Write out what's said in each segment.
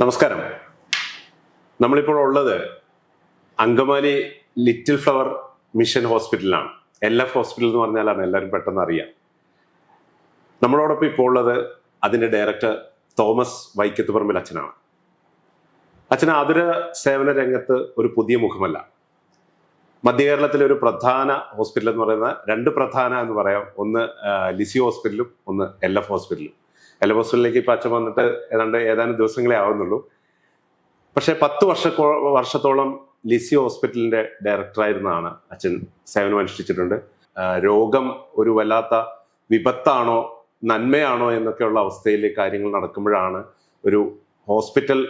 നമസ്കാരം. നമ്മളിപ്പോൾ ഉള്ളത് അങ്കമാലി ലിറ്റിൽ ഫ്ലവർ മിഷൻ ഹോസ്പിറ്റലിലാണ്. എൽ എഫ് ഹോസ്പിറ്റൽ എന്ന് പറഞ്ഞാലാണ് എല്ലാവരും പെട്ടെന്ന് അറിയാം. നമ്മളോടൊപ്പം ഇപ്പോൾ ഉള്ളത് അതിന്റെ ഡയറക്ടർ തോമസ് വൈക്കത്ത് പറമ്പിൽ അച്ഛനാണ്. അച്ഛൻ ആതുര സേവന രംഗത്ത് ഒരു പുതിയ മുഖമല്ല. മധ്യകേരളത്തിലെ ഒരു പ്രധാന ഹോസ്പിറ്റൽ എന്ന് പറയുന്ന രണ്ട് പ്രധാന എന്ന് പറയാം. ഒന്ന് ലിസി ഹോസ്പിറ്റലും ഒന്ന് എൽ എഫ് ഹോസ്പിറ്റലും. ഹോസ്പിറ്റലിലേക്ക് ഇപ്പം അച്ഛൻ വന്നിട്ട് ഏതാണ്ട് ഏതാനും ദിവസങ്ങളെ ആവുന്നുള്ളൂ. പക്ഷെ പത്ത് വർഷ വർഷത്തോളം ലിസി ഹോസ്പിറ്റലിന്റെ ഡയറക്ടറായിരുന്നാണ് അച്ഛൻ സേവനം അനുഷ്ഠിച്ചിട്ടുണ്ട്. രോഗം ഒരു വല്ലാത്ത വിപത്താണോ നന്മയാണോ എന്നൊക്കെയുള്ള അവസ്ഥയിൽ കാര്യങ്ങൾ നടക്കുമ്പോഴാണ് ഒരു ഹോസ്പിറ്റൽ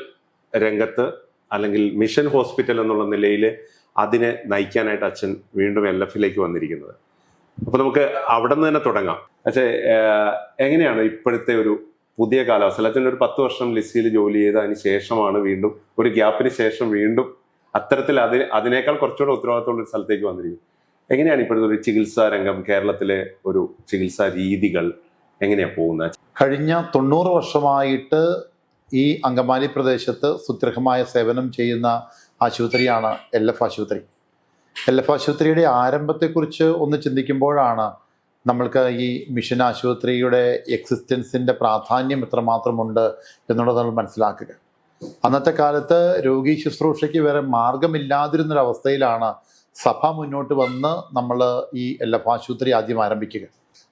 രംഗത്ത് അല്ലെങ്കിൽ മിഷൻ ഹോസ്പിറ്റൽ എന്നുള്ള നിലയിൽ അതിനെ നയിക്കാനായിട്ട് അച്ഛൻ വീണ്ടും എൽ എഫിലേക്ക് വന്നിരിക്കുന്നത്. അപ്പൊ നമുക്ക് അവിടെ നിന്ന് തന്നെ തുടങ്ങാം. പക്ഷേ എങ്ങനെയാണ് ഇപ്പോഴത്തെ ഒരു പുതിയ കാലാവസ്ഥ? അച്ഛൻ ഒരു പത്ത് വർഷം ലിസിയിൽ ജോലി ചെയ്തതിന് ശേഷമാണ് വീണ്ടും ഒരു ഗ്യാപ്പിന് ശേഷം വീണ്ടും അത്തരത്തിൽ അതിന് അതിനേക്കാൾ കുറച്ചുകൂടെ ഉത്തരവാദിത്തമുള്ള ഒരു സ്ഥലത്തേക്ക് വന്നിരിക്കുന്നത് എങ്ങനെയാണ് ഇപ്പോഴത്തെ ഒരു ചികിത്സാ രംഗം കേരളത്തിലെ ഒരു ചികിത്സാ രീതികൾ എങ്ങനെയാണ് പോകുന്നത്? കഴിഞ്ഞ തൊണ്ണൂറ് വർഷമായിട്ട് ഈ അങ്കമാലി പ്രദേശത്ത് സുദൃഹമായ സേവനം ചെയ്യുന്ന ആശുപത്രിയാണ് എൽ എഫ് ആശുപത്രി. എൽ എഫ് ആശുപത്രിയുടെ ആരംഭത്തെക്കുറിച്ച് ഒന്ന് ചിന്തിക്കുമ്പോഴാണ് നമ്മൾക്ക് ഈ മിഷൻ ആശുപത്രിയുടെ എക്സിസ്റ്റൻസിന്റെ പ്രാധാന്യം എത്രമാത്രമുണ്ട് എന്നുള്ളത് നമ്മൾ മനസ്സിലാക്കുക. അന്നത്തെ കാലത്ത് രോഗി ശുശ്രൂഷയ്ക്ക് വേറെ മാർഗമില്ലാതിരുന്നൊരവസ്ഥയിലാണ് സഭ മുന്നോട്ട് വന്ന് നമ്മൾ ഈ എൽ എഫ് ആശുപത്രി ആദ്യം ആരംഭിക്കുക.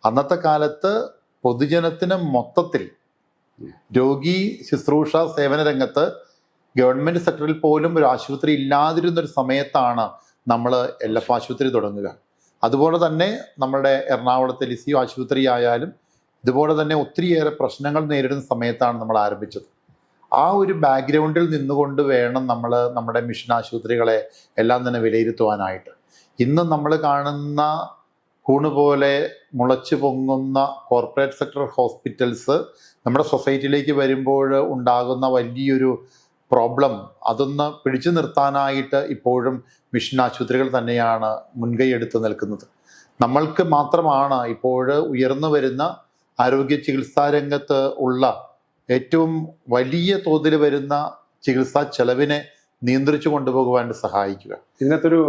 അന്നത്തെ കാലത്ത് പൊതുജനത്തിന് മൊത്തത്തിൽ രോഗി ശുശ്രൂഷ സേവന രംഗത്ത് ഗവൺമെന്റ് സെക്ടറിൽ പോലും ഒരു ആശുപത്രി ഇല്ലാതിരുന്നൊരു സമയത്താണ് നമ്മൾ എൽ എഫ് ആശുപത്രി തുടങ്ങുക. അതുപോലെ തന്നെ നമ്മുടെ എറണാകുളത്തെ ലിസിയോ ആശുപത്രി ആയാലും ഇതുപോലെ തന്നെ ഒത്തിരിയേറെ പ്രശ്നങ്ങൾ നേരിടുന്ന സമയത്താണ് നമ്മൾ ആരംഭിച്ചത്. ആ ഒരു ബാക്ക്ഗ്രൗണ്ടിൽ നിന്നുകൊണ്ട് വേണം നമ്മൾ നമ്മുടെ മിഷൻ ആശുപത്രികളെ എല്ലാം തന്നെ വിലയിരുത്തുവാനായിട്ട്. ഇന്ന് നമ്മൾ കാണുന്ന കൂണ് പോലെ മുളച്ചു പൊങ്ങുന്ന കോർപ്പറേറ്റ് സെക്ടർ ഹോസ്പിറ്റൽസ് നമ്മുടെ സൊസൈറ്റിയിലേക്ക് വരുമ്പോൾ ഉണ്ടാകുന്ന വലിയൊരു പ്രോബ്ലം അതൊന്ന് പിടിച്ചു നിർത്താനായിട്ട് ഇപ്പോഴും മിഷൻ ആശുപത്രികൾ തന്നെയാണ് മുൻകൈ നിൽക്കുന്നത്. നമ്മൾക്ക് മാത്രമാണ് ഇപ്പോൾ ഉയർന്നു വരുന്ന ആരോഗ്യ ചികിത്സാ രംഗത്ത് ഉള്ള ഏറ്റവും വലിയ തോതിൽ വരുന്ന ചികിത്സാ ചെലവിനെ നിയന്ത്രിച്ചു കൊണ്ടുപോകുവാൻ സഹായിക്കുക. ഇതിനകത്തൊരു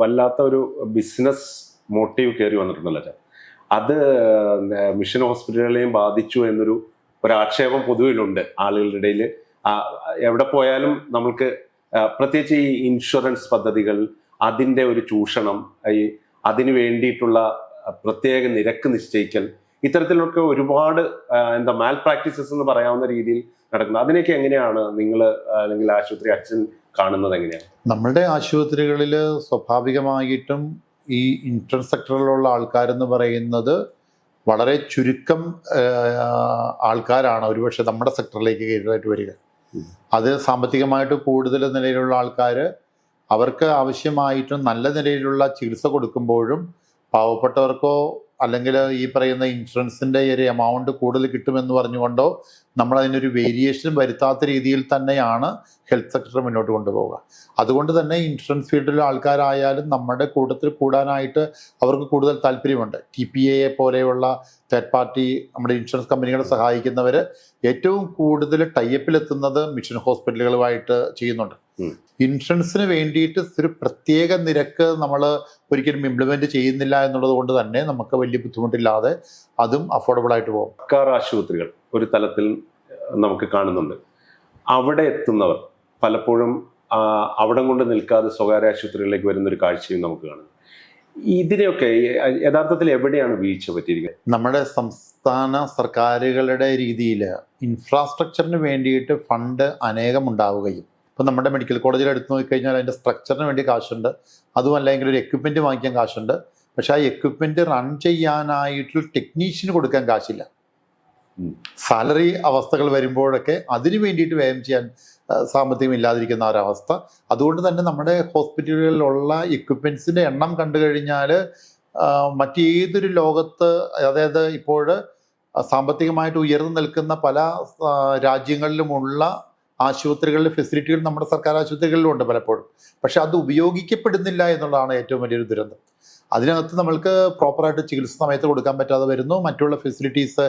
വല്ലാത്ത ഒരു ബിസിനസ് മോട്ടീവ് കയറി വന്നിട്ടുണ്ടല്ലോ അത് മിഷൻ ഹോസ്പിറ്റലുകളെയും ബാധിച്ചു എന്നൊരു ഒരു ആക്ഷേപം പൊതുവിലുണ്ട് ആളുകളുടെ ഇടയിൽ എവിടെ പോയാലും നമ്മൾക്ക് പ്രത്യേകിച്ച് ഈ ഇൻഷുറൻസ് പദ്ധതികൾ അതിന്റെ ഒരു ചൂഷണം ഈ അതിനു വേണ്ടിയിട്ടുള്ള പ്രത്യേക നിരക്ക് നിശ്ചയിക്കൽ ഇത്തരത്തിലൊക്കെ ഒരുപാട് എന്താ മാൽ പ്രാക്ടീസസ് എന്ന് പറയാവുന്ന രീതിയിൽ നടക്കുന്നത്. അതിനൊക്കെ എങ്ങനെയാണ് നിങ്ങൾ അല്ലെങ്കിൽ ആശുപത്രി അച്ഛൻ കാണുന്നത് എങ്ങനെയാണ്? നമ്മളുടെ ആശുപത്രികളിൽ സ്വാഭാവികമായിട്ടും ഈ ഇൻഷുറൻസ് സെക്ടറിലുള്ള ആൾക്കാരെന്ന് പറയുന്നത് വളരെ ചുരുക്കം ആൾക്കാരാണ്. ഒരുപക്ഷെ നമ്മുടെ സെക്ടറിലേക്ക് കീഴിലായിട്ട് വരിക. അത് സാമ്പത്തികമായിട്ട് കൂടുതൽ നിലയിലുള്ള ആൾക്കാർ അവർക്ക് ആവശ്യമായിട്ടും നല്ല നിലയിലുള്ള ചികിത്സ കൊടുക്കുമ്പോഴും പാവപ്പെട്ടവർക്കോ അല്ലെങ്കിൽ ഈ പറയുന്ന ഇൻഷുറൻസിന്റെ ഒരു എമൗണ്ട് കൂടുതൽ കിട്ടുമെന്ന് പറഞ്ഞുകൊണ്ടോ നമ്മൾ അതിനൊരു വേരിയേഷൻ വരുത്താത്ത രീതിയിൽ തന്നെയാണ് ഹെൽത്ത് സെക്ടർ മുന്നോട്ട് കൊണ്ടുപോവുക. അതുകൊണ്ട് തന്നെ ഇൻഷുറൻസ് ഫീൽഡിലെ ആൾക്കാരായാലും നമ്മുടെ കൂട്ടത്തിൽ കൂടാനായിട്ട് അവർക്ക് കൂടുതൽ താല്പര്യമുണ്ട്. ടി പി എ പോലെയുള്ള തേർഡ് പാർട്ടി നമ്മുടെ ഇൻഷുറൻസ് കമ്പനികളെ സഹായിക്കുന്നവർ ഏറ്റവും കൂടുതൽ ടൈപ്പിലെത്തുന്നത് മിഷൻ ഹോസ്പിറ്റലുകളുമായിട്ട് ചെയ്യുന്നുണ്ട്. ഇൻഷുറൻസിന് വേണ്ടിയിട്ട് ഒരു പ്രത്യേക നിരക്ക് നമ്മൾ ഒരിക്കലും ഇംപ്ലിമെന്റ് ചെയ്യുന്നില്ല എന്നുള്ളത് കൊണ്ട് തന്നെ നമുക്ക് വലിയ ബുദ്ധിമുട്ടില്ലാതെ അതും അഫോർഡബിൾ ആയിട്ട് പോകും. സർക്കാർ ആശുപത്രികൾ ഒരു തലത്തിൽ നമുക്ക് കാണുന്നുണ്ട്. അവിടെ എത്തുന്നവർ പലപ്പോഴും അവിടം കൊണ്ട് നിൽക്കാതെ സ്വകാര്യ ആശുപത്രികളിലേക്ക് വരുന്ന ഒരു കാഴ്ചയും നമുക്ക് കാണാം. ഇതിനെയൊക്കെ യഥാർത്ഥത്തിൽ എവിടെയാണ് വീഴ്ച പറ്റിയിരിക്കുന്നത്? നമ്മുടെ സംസ്ഥാന സർക്കാരുകളുടെ രീതിയിൽ ഇൻഫ്രാസ്ട്രക്ചറിന് വേണ്ടിയിട്ട് ഫണ്ട് അനേകം ഉണ്ടാവുകയും ഇപ്പം നമ്മുടെ മെഡിക്കൽ കോളേജിൽ എടുത്തു നോക്കിക്കഴിഞ്ഞാൽ അതിന്റെ സ്ട്രക്ചറിന് വേണ്ടി കാശുണ്ട്. അതും അല്ലെങ്കിൽ ഒരു എക്യുപ്മെന്റ് വാങ്ങിക്കാൻ കാശുണ്ട്. പക്ഷേ ആ എക്യുപ്മെന്റ് റൺ ചെയ്യാനായിട്ടുള്ള ടെക്നീഷ്യന് കൊടുക്കാൻ കാശില്ല. സാലറി അവസ്ഥകൾ വരുമ്പോഴൊക്കെ അതിന് വേണ്ടിയിട്ട് വ്യയം ചെയ്യാൻ സാമ്പത്തികം ഇല്ലാതിരിക്കുന്ന ഒരവസ്ഥ. അതുകൊണ്ട് തന്നെ നമ്മുടെ ഹോസ്പിറ്റലുകളിലുള്ള എക്യുപ്മെൻസിന്റെ എണ്ണം കണ്ടു കഴിഞ്ഞാൽ മറ്റേതൊരു ലോകത്ത് അതായത് ഇപ്പോൾ സാമ്പത്തികമായിട്ട് ഉയർന്നു നിൽക്കുന്ന പല രാജ്യങ്ങളിലുമുള്ള ആശുപത്രികളിലെ ഫെസിലിറ്റികൾ നമ്മുടെ സർക്കാർ ആശുപത്രികളിലും ഉണ്ട് പലപ്പോഴും. പക്ഷെ അത് ഉപയോഗിക്കപ്പെടുന്നില്ല എന്നുള്ളതാണ് ഏറ്റവും വലിയൊരു ദുരന്തം. അതിനകത്ത് നമ്മൾക്ക് പ്രോപ്പറായിട്ട് ചികിത്സ സമയത്ത് കൊടുക്കാൻ പറ്റാതെ വരുന്നു. മറ്റുള്ള ഫെസിലിറ്റീസ്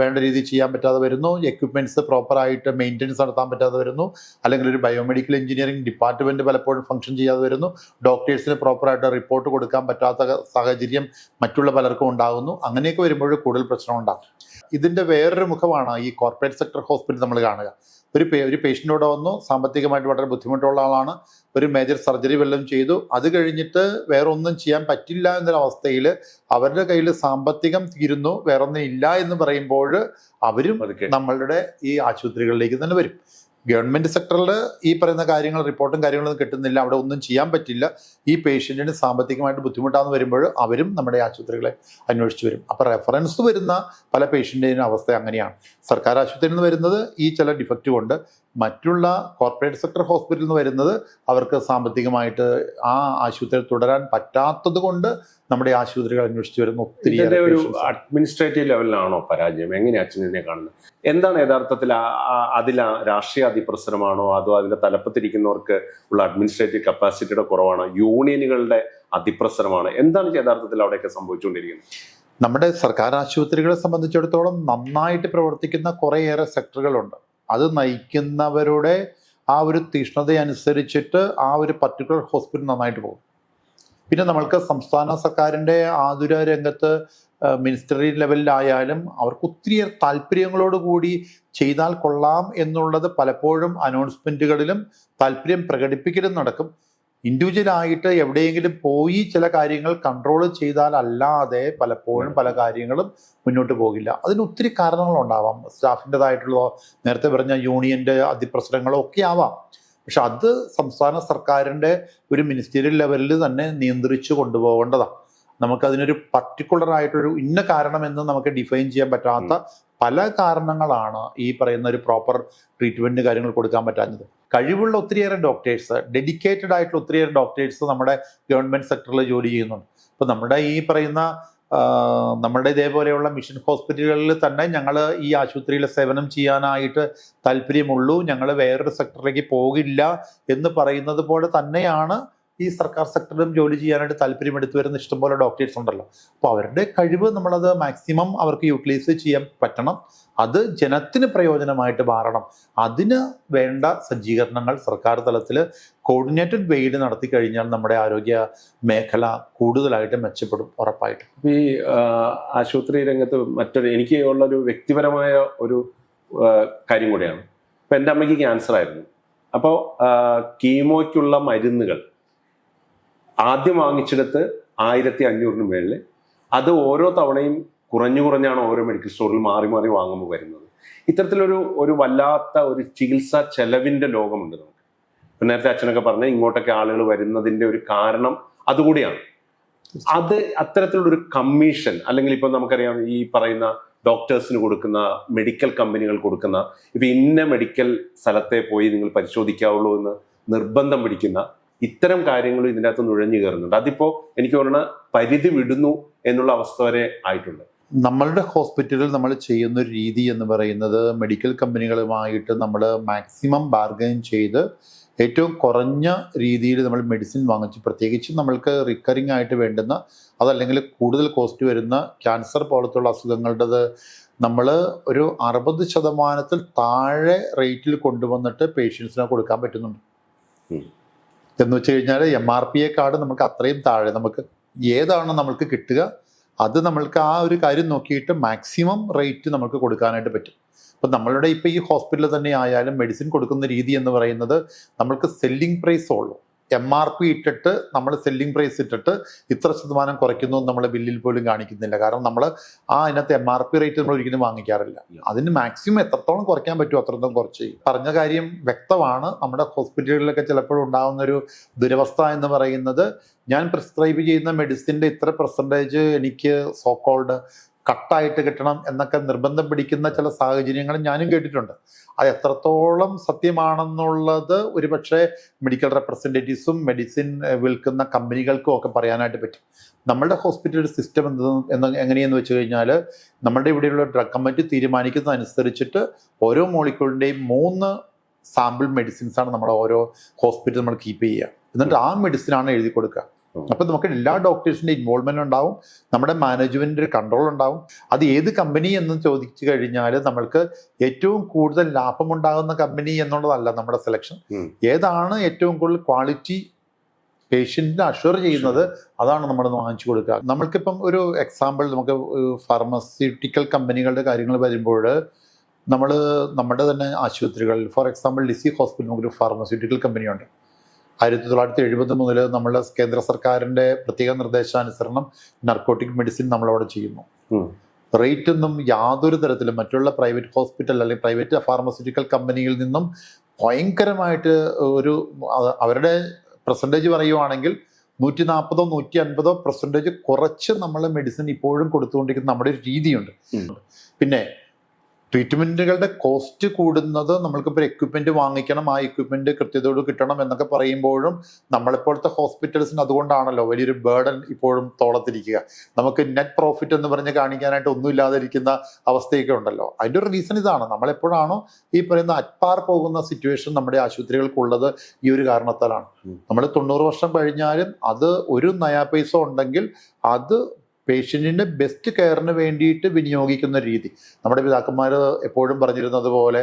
വേണ്ട രീതിയിൽ ചെയ്യാൻ പറ്റാതെ വരുന്നു. എക്യുപ്മെന്റ്സ് പ്രോപ്പറായിട്ട് മെയിന്റെനൻസ് നടത്താൻ പറ്റാതെ വരുന്നു. അല്ലെങ്കിൽ ഒരു ബയോമെഡിക്കൽ എഞ്ചിനീയറിംഗ് ഡിപ്പാർട്ട്മെന്റ് പലപ്പോഴും ഫംഗ്ഷൻ ചെയ്യാതെ വരുന്നു. ഡോക്ടേഴ്സിന് പ്രോപ്പറായിട്ട് റിപ്പോർട്ട് കൊടുക്കാൻ പറ്റാത്ത സാഹചര്യം മറ്റുള്ള പലർക്കും ഉണ്ടാകുന്നു. അങ്ങനെയൊക്കെ വരുമ്പോൾ കൂടുതൽ പ്രശ്നം ഉണ്ടാകും ഇതിന്റെ വേറൊരു മുഖമാണ് ഈ കോർപ്പറേറ്റ് സെക്ടർ ഹോസ്പിറ്റൽ നമ്മൾ കാണുക. ഒരു പേ ഒരു പേഷ്യന്റ് ഇവിടെ വന്നു സാമ്പത്തികമായിട്ട് വളരെ ബുദ്ധിമുട്ടുള്ള ആളാണ്. ഒരു മേജർ സർജറി വല്ലതും ചെയ്തു. അത് കഴിഞ്ഞിട്ട് വേറെ ഒന്നും ചെയ്യാൻ പറ്റില്ല എന്നൊരവസ്ഥയിൽ അവരുടെ കയ്യിൽ സാമ്പത്തികം തീരുന്നു വേറെ ഒന്നും ഇല്ല എന്ന് പറയുമ്പോൾ അവരും നമ്മളുടെ ഈ ആശുപത്രികളിലേക്ക് തന്നെ വരും. ഗവൺമെന്റ് സെക്ടറിൽ ഈ പറയുന്ന കാര്യങ്ങൾ റിപ്പോർട്ടും കാര്യങ്ങളൊന്നും കിട്ടുന്നില്ല. അവിടെ ഒന്നും ചെയ്യാൻ പറ്റില്ല. ഈ പേഷ്യന്റിന് സാമ്പത്തികമായിട്ട് ബുദ്ധിമുട്ടാന്ന് വരുമ്പോൾ അവരും നമ്മുടെ ആശുപത്രികളെ അന്വേഷിച്ച് വരും. അപ്പോൾ റെഫറൻസ് വരുന്ന പല പേഷ്യന്റിനും അവസ്ഥ അങ്ങനെയാണ്. സർക്കാർ ആശുപത്രിയിൽ നിന്ന് വരുന്നത് ഈ ചില ഡിഫക്റ്റ് കൊണ്ട് മറ്റുള്ള കോർപ്പറേറ്റ് സെക്ടർ ഹോസ്പിറ്റലിൽ നിന്ന് വരുന്നത് അവർക്ക് സാമ്പത്തികമായിട്ട് ആ ആശുപത്രിയിൽ തുടരാൻ പറ്റാത്തത് കൊണ്ട് നമ്മുടെ ആശുപത്രികൾ അന്വേഷിച്ചു വരുന്ന ഒത്തിരി ഒരു അഡ്മിനിസ്ട്രേറ്റീവ് ലെവലിലാണോ പരാജയം? എങ്ങനെയാ അച്ഛനെ കാണുന്നത്? എന്താണ് യഥാർത്ഥത്തിൽ അതിൽ രാഷ്ട്രീയ അതിപ്രസരമാണോ അതോ അതിന്റെ തലപ്പത്തിരിക്കുന്നവർക്ക് ഉള്ള അഡ്മിനിസ്ട്രേറ്റീവ് കപ്പാസിറ്റിയുടെ കുറവാണോ? യൂണിയനുകളുടെ അതിപ്രസരമാണ്? എന്താണ് യഥാർത്ഥത്തിൽ അവിടെയൊക്കെ സംഭവിച്ചുകൊണ്ടിരിക്കുന്നത്? നമ്മുടെ സർക്കാർ ആശുപത്രികളെ സംബന്ധിച്ചിടത്തോളം നന്നായിട്ട് പ്രവർത്തിക്കുന്ന കുറേയേറെ സെക്ടറുകളുണ്ട് അത് നയിക്കുന്നവരുടെ ആ ഒരു തീഷ്ണത അനുസരിച്ചിട്ട് ആ ഒരു പർട്ടിക്കുലർ ഹോസ്പിറ്റൽ നന്നായിട്ട് പോകും. പിന്നെ നമ്മൾക്ക് സംസ്ഥാന സർക്കാരിന്റെ ആതുര രംഗത്ത് മിനിസ്റ്ററി ലെവലിലായാലും അവർക്ക് ഒത്തിരി താല്പര്യങ്ങളോട് കൂടി ചെയ്താൽ കൊള്ളാം എന്നുള്ളത് പലപ്പോഴും അനൗൺസ്മെന്റുകളിലും താല്പര്യം പ്രകടിപ്പിക്കലും നടക്കും. ഇൻഡിവിജ്വലായിട്ട് എവിടെയെങ്കിലും പോയി ചില കാര്യങ്ങൾ കൺട്രോൾ ചെയ്താൽ അല്ലാതെ പലപ്പോഴും പല കാര്യങ്ങളും മുന്നോട്ട് പോകില്ല. അതിന് ഒത്തിരി കാരണങ്ങളുണ്ടാവാം. സ്റ്റാഫിന്റെതായിട്ടുള്ള നേരത്തെ പറഞ്ഞ യൂണിയന്റെ അതിപ്രസരങ്ങളോ ഒക്കെ ആവാം. പക്ഷെ അത് സംസ്ഥാന സർക്കാരിന്റെ ഒരു മിനിസ്റ്റീരിയൽ ലെവലിൽ തന്നെ നിയന്ത്രിച്ചു കൊണ്ടുപോകേണ്ടതാണ് നമുക്കതിനൊരു പർട്ടിക്കുലർ ആയിട്ടൊരു ഇന്ന കാരണമെന്ന് നമുക്ക് ഡിഫൈൻ ചെയ്യാൻ പറ്റാത്ത പല കാരണങ്ങളാണ് ഈ പറയുന്ന ഒരു പ്രോപ്പർ ട്രീറ്റ്മെന്റ് കാര്യങ്ങൾ കൊടുക്കാൻ പറ്റാഞ്ഞത്. കഴിവുള്ള ഒത്തിരിയേറെ ഡോക്ടേഴ്സ് ഡെഡിക്കേറ്റഡ് ആയിട്ടുള്ള ഒത്തിരിയേറെ ഡോക്ടേഴ്സ് നമ്മുടെ ഗവൺമെന്റ് സെക്ടറിൽ ജോലി ചെയ്യുന്നുണ്ട്. അപ്പോൾ നമ്മുടെ ഈ പറയുന്ന നമ്മുടെ ഇതേപോലെയുള്ള മിഷൻ ഹോസ്പിറ്റലുകളിൽ തന്നെ ഞങ്ങൾ ഈ ആശുപത്രിയിൽ സേവനം ചെയ്യാനായിട്ട് താല്പര്യമുള്ളൂ. ഞങ്ങൾ വേറൊരു സെക്ടറിലേക്ക് പോകില്ല എന്ന് പറയുന്നത് പോലെ തന്നെയാണ് ഈ സർക്കാർ സെക്ടറിലും ജോലി ചെയ്യാനായിട്ട് താല്പര്യം എടുത്തു വരുന്ന ഇഷ്ടംപോലെ ഡോക്ടേഴ്സ് ഉണ്ടല്ലോ. അപ്പോൾ അവരുടെ കഴിവ് നമ്മളത് മാക്സിമം അവർക്ക് യൂട്ടിലൈസ് ചെയ്യാൻ പറ്റണം. അത് ജനത്തിന് പ്രയോജനമായിട്ട് മാറണം. അതിന് വേണ്ട സജ്ജീകരണങ്ങൾ സർക്കാർ തലത്തിൽ കോർഡിനേറ്റഡ് വെയിൽ നടത്തി കഴിഞ്ഞാൽ നമ്മുടെ ആരോഗ്യ മേഖല കൂടുതലായിട്ട് മെച്ചപ്പെടും ഉറപ്പായിട്ടും. ഈ ആശുപത്രി രംഗത്ത് മറ്റൊരു എനിക്ക് ഉള്ളൊരു വ്യക്തിപരമായ ഒരു കാര്യം കൂടിയാണ്. ഇപ്പം എന്റെ അമ്മയ്ക്ക് ക്യാൻസർ ആയിരുന്നു. അപ്പോൾ കീമോയ്ക്കുള്ള മരുന്നുകൾ ആദ്യം വാങ്ങിച്ചെടുത്ത് ആയിരത്തി അഞ്ഞൂറിന് മേളിൽ അത് ഓരോ തവണയും കുറഞ്ഞു കുറഞ്ഞാണ് ഓരോ മെഡിക്കൽ സ്റ്റോറിൽ മാറി മാറി വാങ്ങുമ്പോൾ വരുന്നത്. ഇത്തരത്തിലൊരു ഒരു വല്ലാത്ത ഒരു ചികിത്സാ ചെലവിന്റെ ലോകമുണ്ട് നമുക്ക്. ഇപ്പൊ നേരത്തെ അച്ഛനൊക്കെ പറഞ്ഞ ഇങ്ങോട്ടൊക്കെ ആളുകൾ വരുന്നതിന്റെ ഒരു കാരണം അതുകൂടിയാണ്. അത് അത്തരത്തിലുള്ള ഒരു കമ്മീഷൻ അല്ലെങ്കിൽ ഇപ്പൊ നമുക്കറിയാം ഈ പറയുന്ന ഡോക്ടേഴ്സിന് കൊടുക്കുന്ന മെഡിക്കൽ കമ്പനികൾ കൊടുക്കുന്ന ഇപ്പൊ ഇന്ന മെഡിക്കൽ സ്ഥലത്തെ പോയി നിങ്ങൾ പരിശോധിക്കാവുള്ളൂ എന്ന് നിർബന്ധം പിടിക്കുന്ന ഇത്തരം കാര്യങ്ങൾ ഇതിന്റെ അകത്ത് നുഴഞ്ഞു കയറുന്നുണ്ട്. അതിപ്പോ എനിക്ക് തോന്നുന്ന പരിധി വിടുന്നു എന്നുള്ള അവസ്ഥ വരെ ആയിട്ടുണ്ട്. നമ്മളുടെ ഹോസ്പിറ്റലിൽ നമ്മൾ ചെയ്യുന്ന ഒരു രീതി എന്ന് പറയുന്നത് മെഡിക്കൽ കമ്പനികളുമായിട്ട് നമ്മൾ മാക്സിമം ബാർഗൈൻ ചെയ്ത് ഏറ്റവും കുറഞ്ഞ രീതിയിൽ നമ്മൾ മെഡിസിൻ വാങ്ങിച്ച് പ്രത്യേകിച്ച് നമ്മൾക്ക് റിക്കറിങ് ആയിട്ട് വേണ്ടുന്ന അതല്ലെങ്കിൽ കൂടുതൽ കോസ്റ്റ് വരുന്ന ക്യാൻസർ പോലത്തുള്ള അസുഖങ്ങളുടേത് നമ്മൾ ഒരു അറുപത് ശതമാനത്തിൽ താഴെ റേറ്റിൽ കൊണ്ടുവന്നിട്ട് പേഷ്യൻസിനെ കൊടുക്കാൻ പറ്റുന്നുണ്ട്. എന്ന് വെച്ച് കഴിഞ്ഞാൽ എം ആർ പി കാർഡ് നമുക്ക് അത്രയും താഴെ നമുക്ക് ഏതാണ് നമ്മൾക്ക് കിട്ടുക അത് നമ്മൾക്ക് ആ ഒരു കാര്യം നോക്കിയിട്ട് മാക്സിമം റേറ്റ് നമുക്ക് കൊടുക്കാനായിട്ട് പറ്റും. അപ്പം നമ്മളുടെ ഇപ്പോൾ ഈ ഹോസ്പിറ്റലിൽ തന്നെ ആയാലും മെഡിസിൻ കൊടുക്കുന്ന രീതി എന്ന് പറയുന്നത് നമ്മൾക്ക് സെല്ലിംഗ് പ്രൈസ് ഉള്ളൂ. എം ആർ പി ഇട്ടിട്ട് നമ്മൾ സെല്ലിംഗ് പ്രൈസ് ഇട്ടിട്ട് ഇത്ര ശതമാനം കുറയ്ക്കുന്നു നമ്മൾ ബില്ലിൽ പോലും കാണിക്കുന്നില്ല. കാരണം നമ്മൾ ആ അതിനകത്ത് എം ആർ പി റേറ്റ് നമ്മൾ ഒരിക്കലും വാങ്ങിക്കാറില്ല. അതിന് മാക്സിമം എത്രത്തോളം കുറയ്ക്കാൻ പറ്റുമോ അത്രത്തോളം കുറച്ച് പറഞ്ഞ കാര്യം വ്യക്തമാണ്. നമ്മുടെ ഹോസ്പിറ്റലുകളിലൊക്കെ ചിലപ്പോഴും ഉണ്ടാകുന്ന ഒരു ദുരവസ്ഥ എന്ന് പറയുന്നത് ഞാൻ പ്രിസ്ക്രൈബ് ചെയ്യുന്ന മെഡിസിന്റെ ഇത്ര പെർസെന്റേജ് എനിക്ക് സോ കോൾഡ് കട്ടായിട്ട് കിട്ടണം എന്നൊക്കെ നിർബന്ധം പിടിക്കുന്ന ചില സാഹചര്യങ്ങൾ ഞാനും കേട്ടിട്ടുണ്ട്. അത് എത്രത്തോളം സത്യമാണെന്നുള്ളത് ഒരുപക്ഷെ മെഡിക്കൽ റെപ്രസെന്റേറ്റീവ്സും മെഡിസിൻ വിൽക്കുന്ന കമ്പനികൾക്കും ഒക്കെ പറയാനായിട്ട് പറ്റും. നമ്മളുടെ ഹോസ്പിറ്റൽ സിസ്റ്റം എന്ത് എന്ന് എങ്ങനെയെന്ന് വെച്ച് കഴിഞ്ഞാൽ നമ്മളുടെ ഇവിടെയുള്ള ഡ്രഗ് കമ്മിറ്റി തീരുമാനിക്കുന്നതനുസരിച്ചിട്ട് ഓരോ മോളിക്യൂളിന്റെയും മൂന്ന് സാമ്പിൾ മെഡിസിൻസാണ് നമ്മുടെ ഓരോ ഹോസ്പിറ്റൽ നമ്മൾ കീപ്പ് ചെയ്യുക. എന്നിട്ട് ആ മെഡിസിൻ ആണ് എഴുതി കൊടുക്കുക. അപ്പം നമുക്ക് എല്ലാ ഡോക്ടേഴ്സിന്റെ ഇൻവോൾവ്മെന്റ് ഉണ്ടാവും. നമ്മുടെ മാനേജ്മെന്റിന്റെ കൺട്രോൾ ഉണ്ടാവും. അത് ഏത് കമ്പനി എന്ന് ചോദിച്ചു കഴിഞ്ഞാൽ നമ്മൾക്ക് ഏറ്റവും കൂടുതൽ ലാഭം ഉണ്ടാകുന്ന കമ്പനി എന്നുള്ളതല്ല നമ്മുടെ സെലക്ഷൻ ഏതാണ് ഏറ്റവും കൂടുതൽ ക്വാളിറ്റി പേഷ്യന്റിനെ അഷ്വർ ചെയ്യുന്നത് അതാണ് നമ്മൾ വാങ്ങിച്ചു കൊടുക്കുക. നമ്മൾക്കിപ്പം ഒരു എക്സാമ്പിൾ നമുക്ക് ഫാർമസ്യൂട്ടിക്കൽ കമ്പനികളുടെ കാര്യങ്ങൾ വരുമ്പോൾ നമ്മൾ നമ്മുടെ തന്നെ ആശുപത്രികളിൽ ഫോർ എക്സാമ്പിൾ ലിസി ഹോസ്പിറ്റൽ നമുക്കൊരു ഫാർമസ്യൂട്ടിക്കൽ കമ്പനിയുണ്ട് ആയിരത്തി തൊള്ളായിരത്തി എഴുപത് മുതൽ നമ്മൾ കേന്ദ്ര സർക്കാരിന്റെ പ്രത്യേക നിർദ്ദേശാനുസരണം നർക്കോട്ടിക് മെഡിസിൻ നമ്മളവിടെ ചെയ്യുന്നു. റേറ്റ് ഒന്നും യാതൊരു തരത്തിലും മറ്റുള്ള പ്രൈവറ്റ് ഹോസ്പിറ്റൽ അല്ലെങ്കിൽ പ്രൈവറ്റ് ഫാർമസ്യൂട്ടിക്കൽ കമ്പനിയിൽ നിന്നും ഭയങ്കരമായിട്ട് ഒരു അവരുടെ പെർസെന്റേജ് പറയുവാണെങ്കിൽ നൂറ്റി നാൽപ്പതോ നൂറ്റി അൻപതോ പെർസെന്റേജ് കുറച്ച് നമ്മൾ മെഡിസിൻ ഇപ്പോഴും കൊടുത്തുകൊണ്ടിരിക്കുന്ന നമ്മുടെ ഒരു രീതിയുണ്ട്. പിന്നെ ട്രീറ്റ്മെന്റുകളുടെ കോസ്റ്റ് കൂടുന്നത് നമ്മൾക്കിപ്പോൾ എക്വിപ്മെന്റ് വാങ്ങിക്കണം ആ എക്യുപ്മെന്റ് കൃത്യതയോട് കിട്ടണം എന്നൊക്കെ പറയുമ്പോഴും നമ്മളിപ്പോഴത്തെ ഹോസ്പിറ്റൽസിന് അതുകൊണ്ടാണല്ലോ വലിയൊരു ബേർഡൻ ഇപ്പോഴും തോളത്തിരിക്കുക. നമുക്ക് നെറ്റ് പ്രോഫിറ്റ് എന്ന് പറഞ്ഞ് കാണിക്കാനായിട്ട് ഒന്നുമില്ലാതെ ഇരിക്കുന്ന അവസ്ഥയൊക്കെ ഉണ്ടല്ലോ. അതിന്റെ ഒരു റീസൺ ഇതാണ്. നമ്മളെപ്പോഴാണോ ഈ പറയുന്ന അറ്റ്പാർ പോകുന്ന സിറ്റുവേഷൻ നമ്മുടെ ആശുപത്രികൾക്കുള്ളത് ഈ ഒരു കാരണത്താലാണ്. നമ്മൾ തൊണ്ണൂറ് വർഷം കഴിഞ്ഞാലും അത് ഒരു നയാ പൈസ ഉണ്ടെങ്കിൽ അത് പേഷ്യന്റിന്റെ ബെസ്റ്റ് കെയറിന് വേണ്ടിയിട്ട് വിനിയോഗിക്കുന്ന രീതി. നമ്മുടെ പിതാക്കന്മാർ എപ്പോഴും പറഞ്ഞിരുന്നത് പോലെ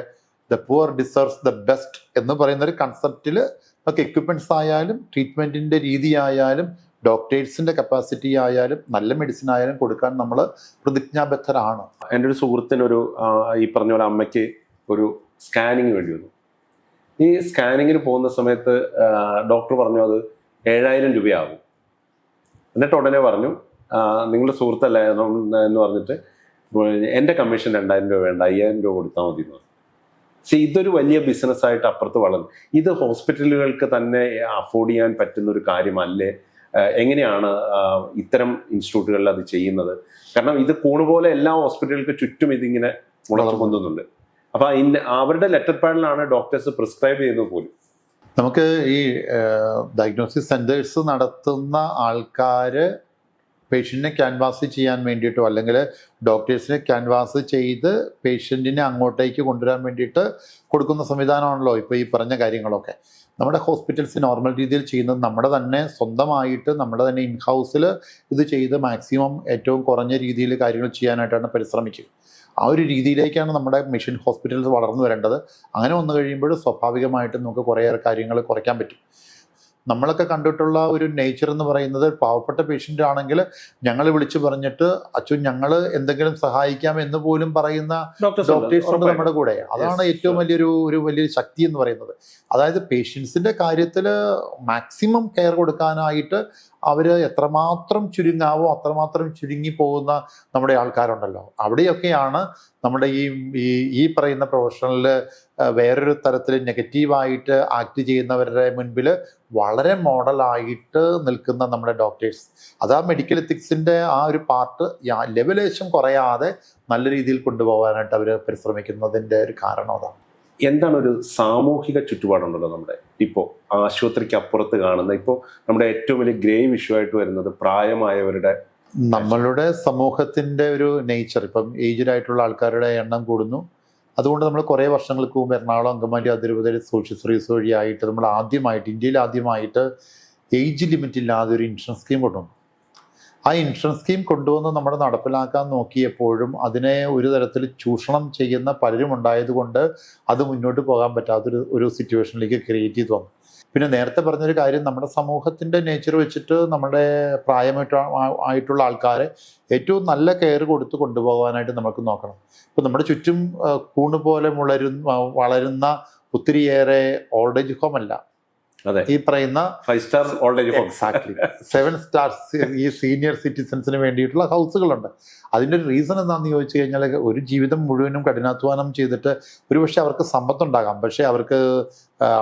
the poor deserves the best എന്ന് പറയുന്ന ഒരു കൺസെപ്റ്റിൽ നമുക്ക് എക്യുപ്മെന്റ്സ് ആയാലും ട്രീറ്റ്മെന്റിന്റെ രീതിയായാലും ഡോക്ടേഴ്സിന്റെ കപ്പാസിറ്റി ആയാലും നല്ല മെഡിസിൻ ആയാലും കൊടുക്കാൻ നമ്മൾ പ്രതിജ്ഞാബദ്ധരാണ്. എന്റെ ഒരു സുഹൃത്തിനൊരു ഈ പറഞ്ഞ പോലെ അമ്മയ്ക്ക് ഒരു സ്കാനിങ് വേണ്ടി വന്നു. ഈ സ്കാനിങ്ങിന് പോകുന്ന സമയത്ത് ഡോക്ടർ പറഞ്ഞു അത് ഏഴായിരം രൂപയാകും. എന്നിട്ട് ഉടനെ പറഞ്ഞു നിങ്ങളുടെ സുഹൃത്തല്ലേ എന്ന് പറഞ്ഞിട്ട് എന്റെ കമ്മീഷൻ രണ്ടായിരം രൂപ വേണ്ട അയ്യായിരം രൂപ കൊടുത്താൽ മതി എന്ന് പക്ഷേ ഇതൊരു വലിയ ബിസിനസ്സായിട്ട് അപ്പുറത്ത് വളർന്നു. ഇത് ഹോസ്പിറ്റലുകൾക്ക് തന്നെ അഫോർഡ് ചെയ്യാൻ പറ്റുന്ന ഒരു കാര്യമല്ലേ എങ്ങനെയാണ് ഇത്തരം ഇൻസ്റ്റിറ്റ്യൂട്ടുകളിൽ അത് ചെയ്യുന്നത്? കാരണം ഇത് കൂണുപോലെ എല്ലാ ഹോസ്പിറ്റലുകൾക്ക് ചുറ്റും ഇതിങ്ങനെ വളർന്നു പൊന്തുന്നുണ്ട് അപ്പൊ അവരുടെ ലെറ്റർ പാഡിലാണ് ഡോക്ടേഴ്സ് പ്രിസ്ക്രൈബ് ചെയ്യുന്നത് പോലും. നമുക്ക് ഈ ഡയഗ്നോസിസ് സെന്റേഴ്സ് നടത്തുന്ന ആൾക്കാർ പേഷ്യന്റിനെ ക്യാൻവാസ് ചെയ്യാൻ വേണ്ടിയിട്ടോ അല്ലെങ്കിൽ ഡോക്ടേഴ്സിനെ ക്യാൻവാസ് ചെയ്ത് പേഷ്യന്റിനെ അങ്ങോട്ടേക്ക് കൊണ്ടുവരാൻ വേണ്ടിയിട്ട് കൊടുക്കുന്ന സംവിധാനമാണല്ലോ ഇപ്പോൾ ഈ പറഞ്ഞ കാര്യങ്ങളൊക്കെ. നമ്മുടെ ഹോസ്പിറ്റൽസ് നോർമൽ രീതിയിൽ ചെയ്യുന്നത് നമ്മുടെ തന്നെ സ്വന്തമായിട്ട് നമ്മുടെ തന്നെ ഇൻ ഹൗസിൽ ഇത് ചെയ്ത് മാക്സിമം ഏറ്റവും കുറഞ്ഞ രീതിയിൽ കാര്യങ്ങൾ ചെയ്യാനായിട്ടാണ് പരിശ്രമിക്കുക. ആ ഒരു രീതിയിലേക്കാണ് നമ്മുടെ മിഷൻ ഹോസ്പിറ്റൽസ് വളർന്നു വരേണ്ടത്. അങ്ങനെ വന്നു കഴിയുമ്പോൾ സ്വാഭാവികമായിട്ടും നമുക്ക് കുറേയേറെ കാര്യങ്ങൾ കുറയ്ക്കാൻ പറ്റും. നമ്മളൊക്കെ കണ്ടിട്ടുള്ള ഒരു നേച്ചർ എന്ന് പറയുന്നത് പാവപ്പെട്ട പേഷ്യന്റ് ആണെങ്കിൽ ഞങ്ങൾ വിളിച്ചു പറഞ്ഞിട്ട് അച്ഛൻ ഞങ്ങൾ എന്തെങ്കിലും സഹായിക്കാം എന്ന് പോലും പറയുന്ന ഡോക്ടേഴ്സ് ഉണ്ട്. നമ്മുടെ കൂടെ. അതാണ് ഏറ്റവും. വലിയൊരു ഒരു വലിയൊരു ശക്തി എന്ന് പറയുന്നത്. അതായത് പേഷ്യൻസിന്റെ കാര്യത്തിൽ മാക്സിമം കെയർ കൊടുക്കാനായിട്ട് അവർ എത്രമാത്രം ചുരുങ്ങാവോ അത്രമാത്രം ചുരുങ്ങി പോകുന്ന നമ്മുടെ ആൾക്കാരുണ്ടല്ലോ. അവിടെയൊക്കെയാണ് നമ്മുടെ ഈ ഈ ഈ പറയുന്ന പ്രൊഫഷണലിൽ വേറൊരു തരത്തിൽ നെഗറ്റീവായിട്ട് ആക്ട് ചെയ്യുന്നവരുടെ മുൻപിൽ വളരെ മോഡലായിട്ട് നിൽക്കുന്ന നമ്മുടെ ഡോക്ടേഴ്സ് അത് ആ മെഡിക്കൽ എത്തിക്സിന്റെ ആ ഒരു പാർട്ട് ലെവലേശം കുറയാതെ നല്ല രീതിയിൽ കൊണ്ടുപോകാനായിട്ട് അവർ പരിശ്രമിക്കുന്നതിന്റെ ഒരു കാരണം അതാണ്. എന്താണ് ഒരു സാമൂഹിക ചുറ്റുപാടുണ്ടല്ലോ നമ്മുടെ? ഇപ്പോൾ ആശുപത്രിക്ക് അപ്പുറത്ത് കാണുന്ന ഇപ്പോൾ നമ്മുടെ ഏറ്റവും വലിയ ഗ്രേവ് ഇഷ്യൂ ആയിട്ട് വരുന്നത് പ്രായമായവരുടെ നമ്മളുടെ സമൂഹത്തിന്റെ ഒരു നേച്ചർ ഇപ്പം ഏജ്ഡ് ആയിട്ടുള്ള ആൾക്കാരുടെ എണ്ണം കൂടുന്നു. അതുകൊണ്ട് നമ്മൾ കുറേ വർഷങ്ങൾക്ക് മുമ്പ് എറണാകുളം അങ്കമാലി അതിരൂപതയിൽ സോഷ്യൽ സർവീസ് വഴിയായിട്ട് നമ്മൾ ആദ്യമായിട്ട് ഇന്ത്യയിൽ ആദ്യമായിട്ട് ഏജ് ലിമിറ്റ് ഇല്ലാതെ ഒരു ഇൻഷുറൻസ് സ്കീം കൊണ്ടുവന്നു. ആ ഇൻഷുറൻസ് സ്കീം കൊണ്ടുവന്ന് നമ്മൾ നടപ്പിലാക്കാൻ നോക്കിയപ്പോഴും അതിനെ ഒരു തരത്തിൽ ചൂഷണം ചെയ്യുന്ന പലരും ഉണ്ടായതുകൊണ്ട് അത് മുന്നോട്ട് പോകാൻ പറ്റാത്തൊരു ഒരു സിറ്റുവേഷനിലേക്ക് ക്രിയേറ്റ് ചെയ്തു വന്നു. പിന്നെ നേരത്തെ പറഞ്ഞൊരു കാര്യം നമ്മുടെ സമൂഹത്തിന്റെ നേച്ചർ വെച്ചിട്ട് നമ്മുടെ പ്രായമായിട്ട് ആയിട്ടുള്ള ആൾക്കാരെ ഏറ്റവും നല്ല കെയർ കൊടുത്ത് കൊണ്ടുപോകാനായിട്ട് നമുക്ക് നോക്കണം. ഇപ്പം നമ്മുടെ ചുറ്റും കൂണ് പോലെ മുളരുന്ന വളരുന്ന ഒത്തിരിയേറെ ഓൾഡ് ഏജ് ഹോം അല്ല. ഈ പറയുന്ന five star old age home exactly seven stars ഈ സീനിയർ സിറ്റിസൺസിന് വേണ്ടിയിട്ടുള്ള ഹൗസുകളുണ്ട്. അതിന്റെ ഒരു റീസൺ എന്താണെന്ന് ചോദിച്ചു കഴിഞ്ഞാൽ ഒരു ജീവിതം മുഴുവനും കഠിനാധ്വാനം ചെയ്തിട്ട് ഒരുപക്ഷെ അവർക്ക് സമ്പത്തുണ്ടാകാം. പക്ഷേ അവർക്ക്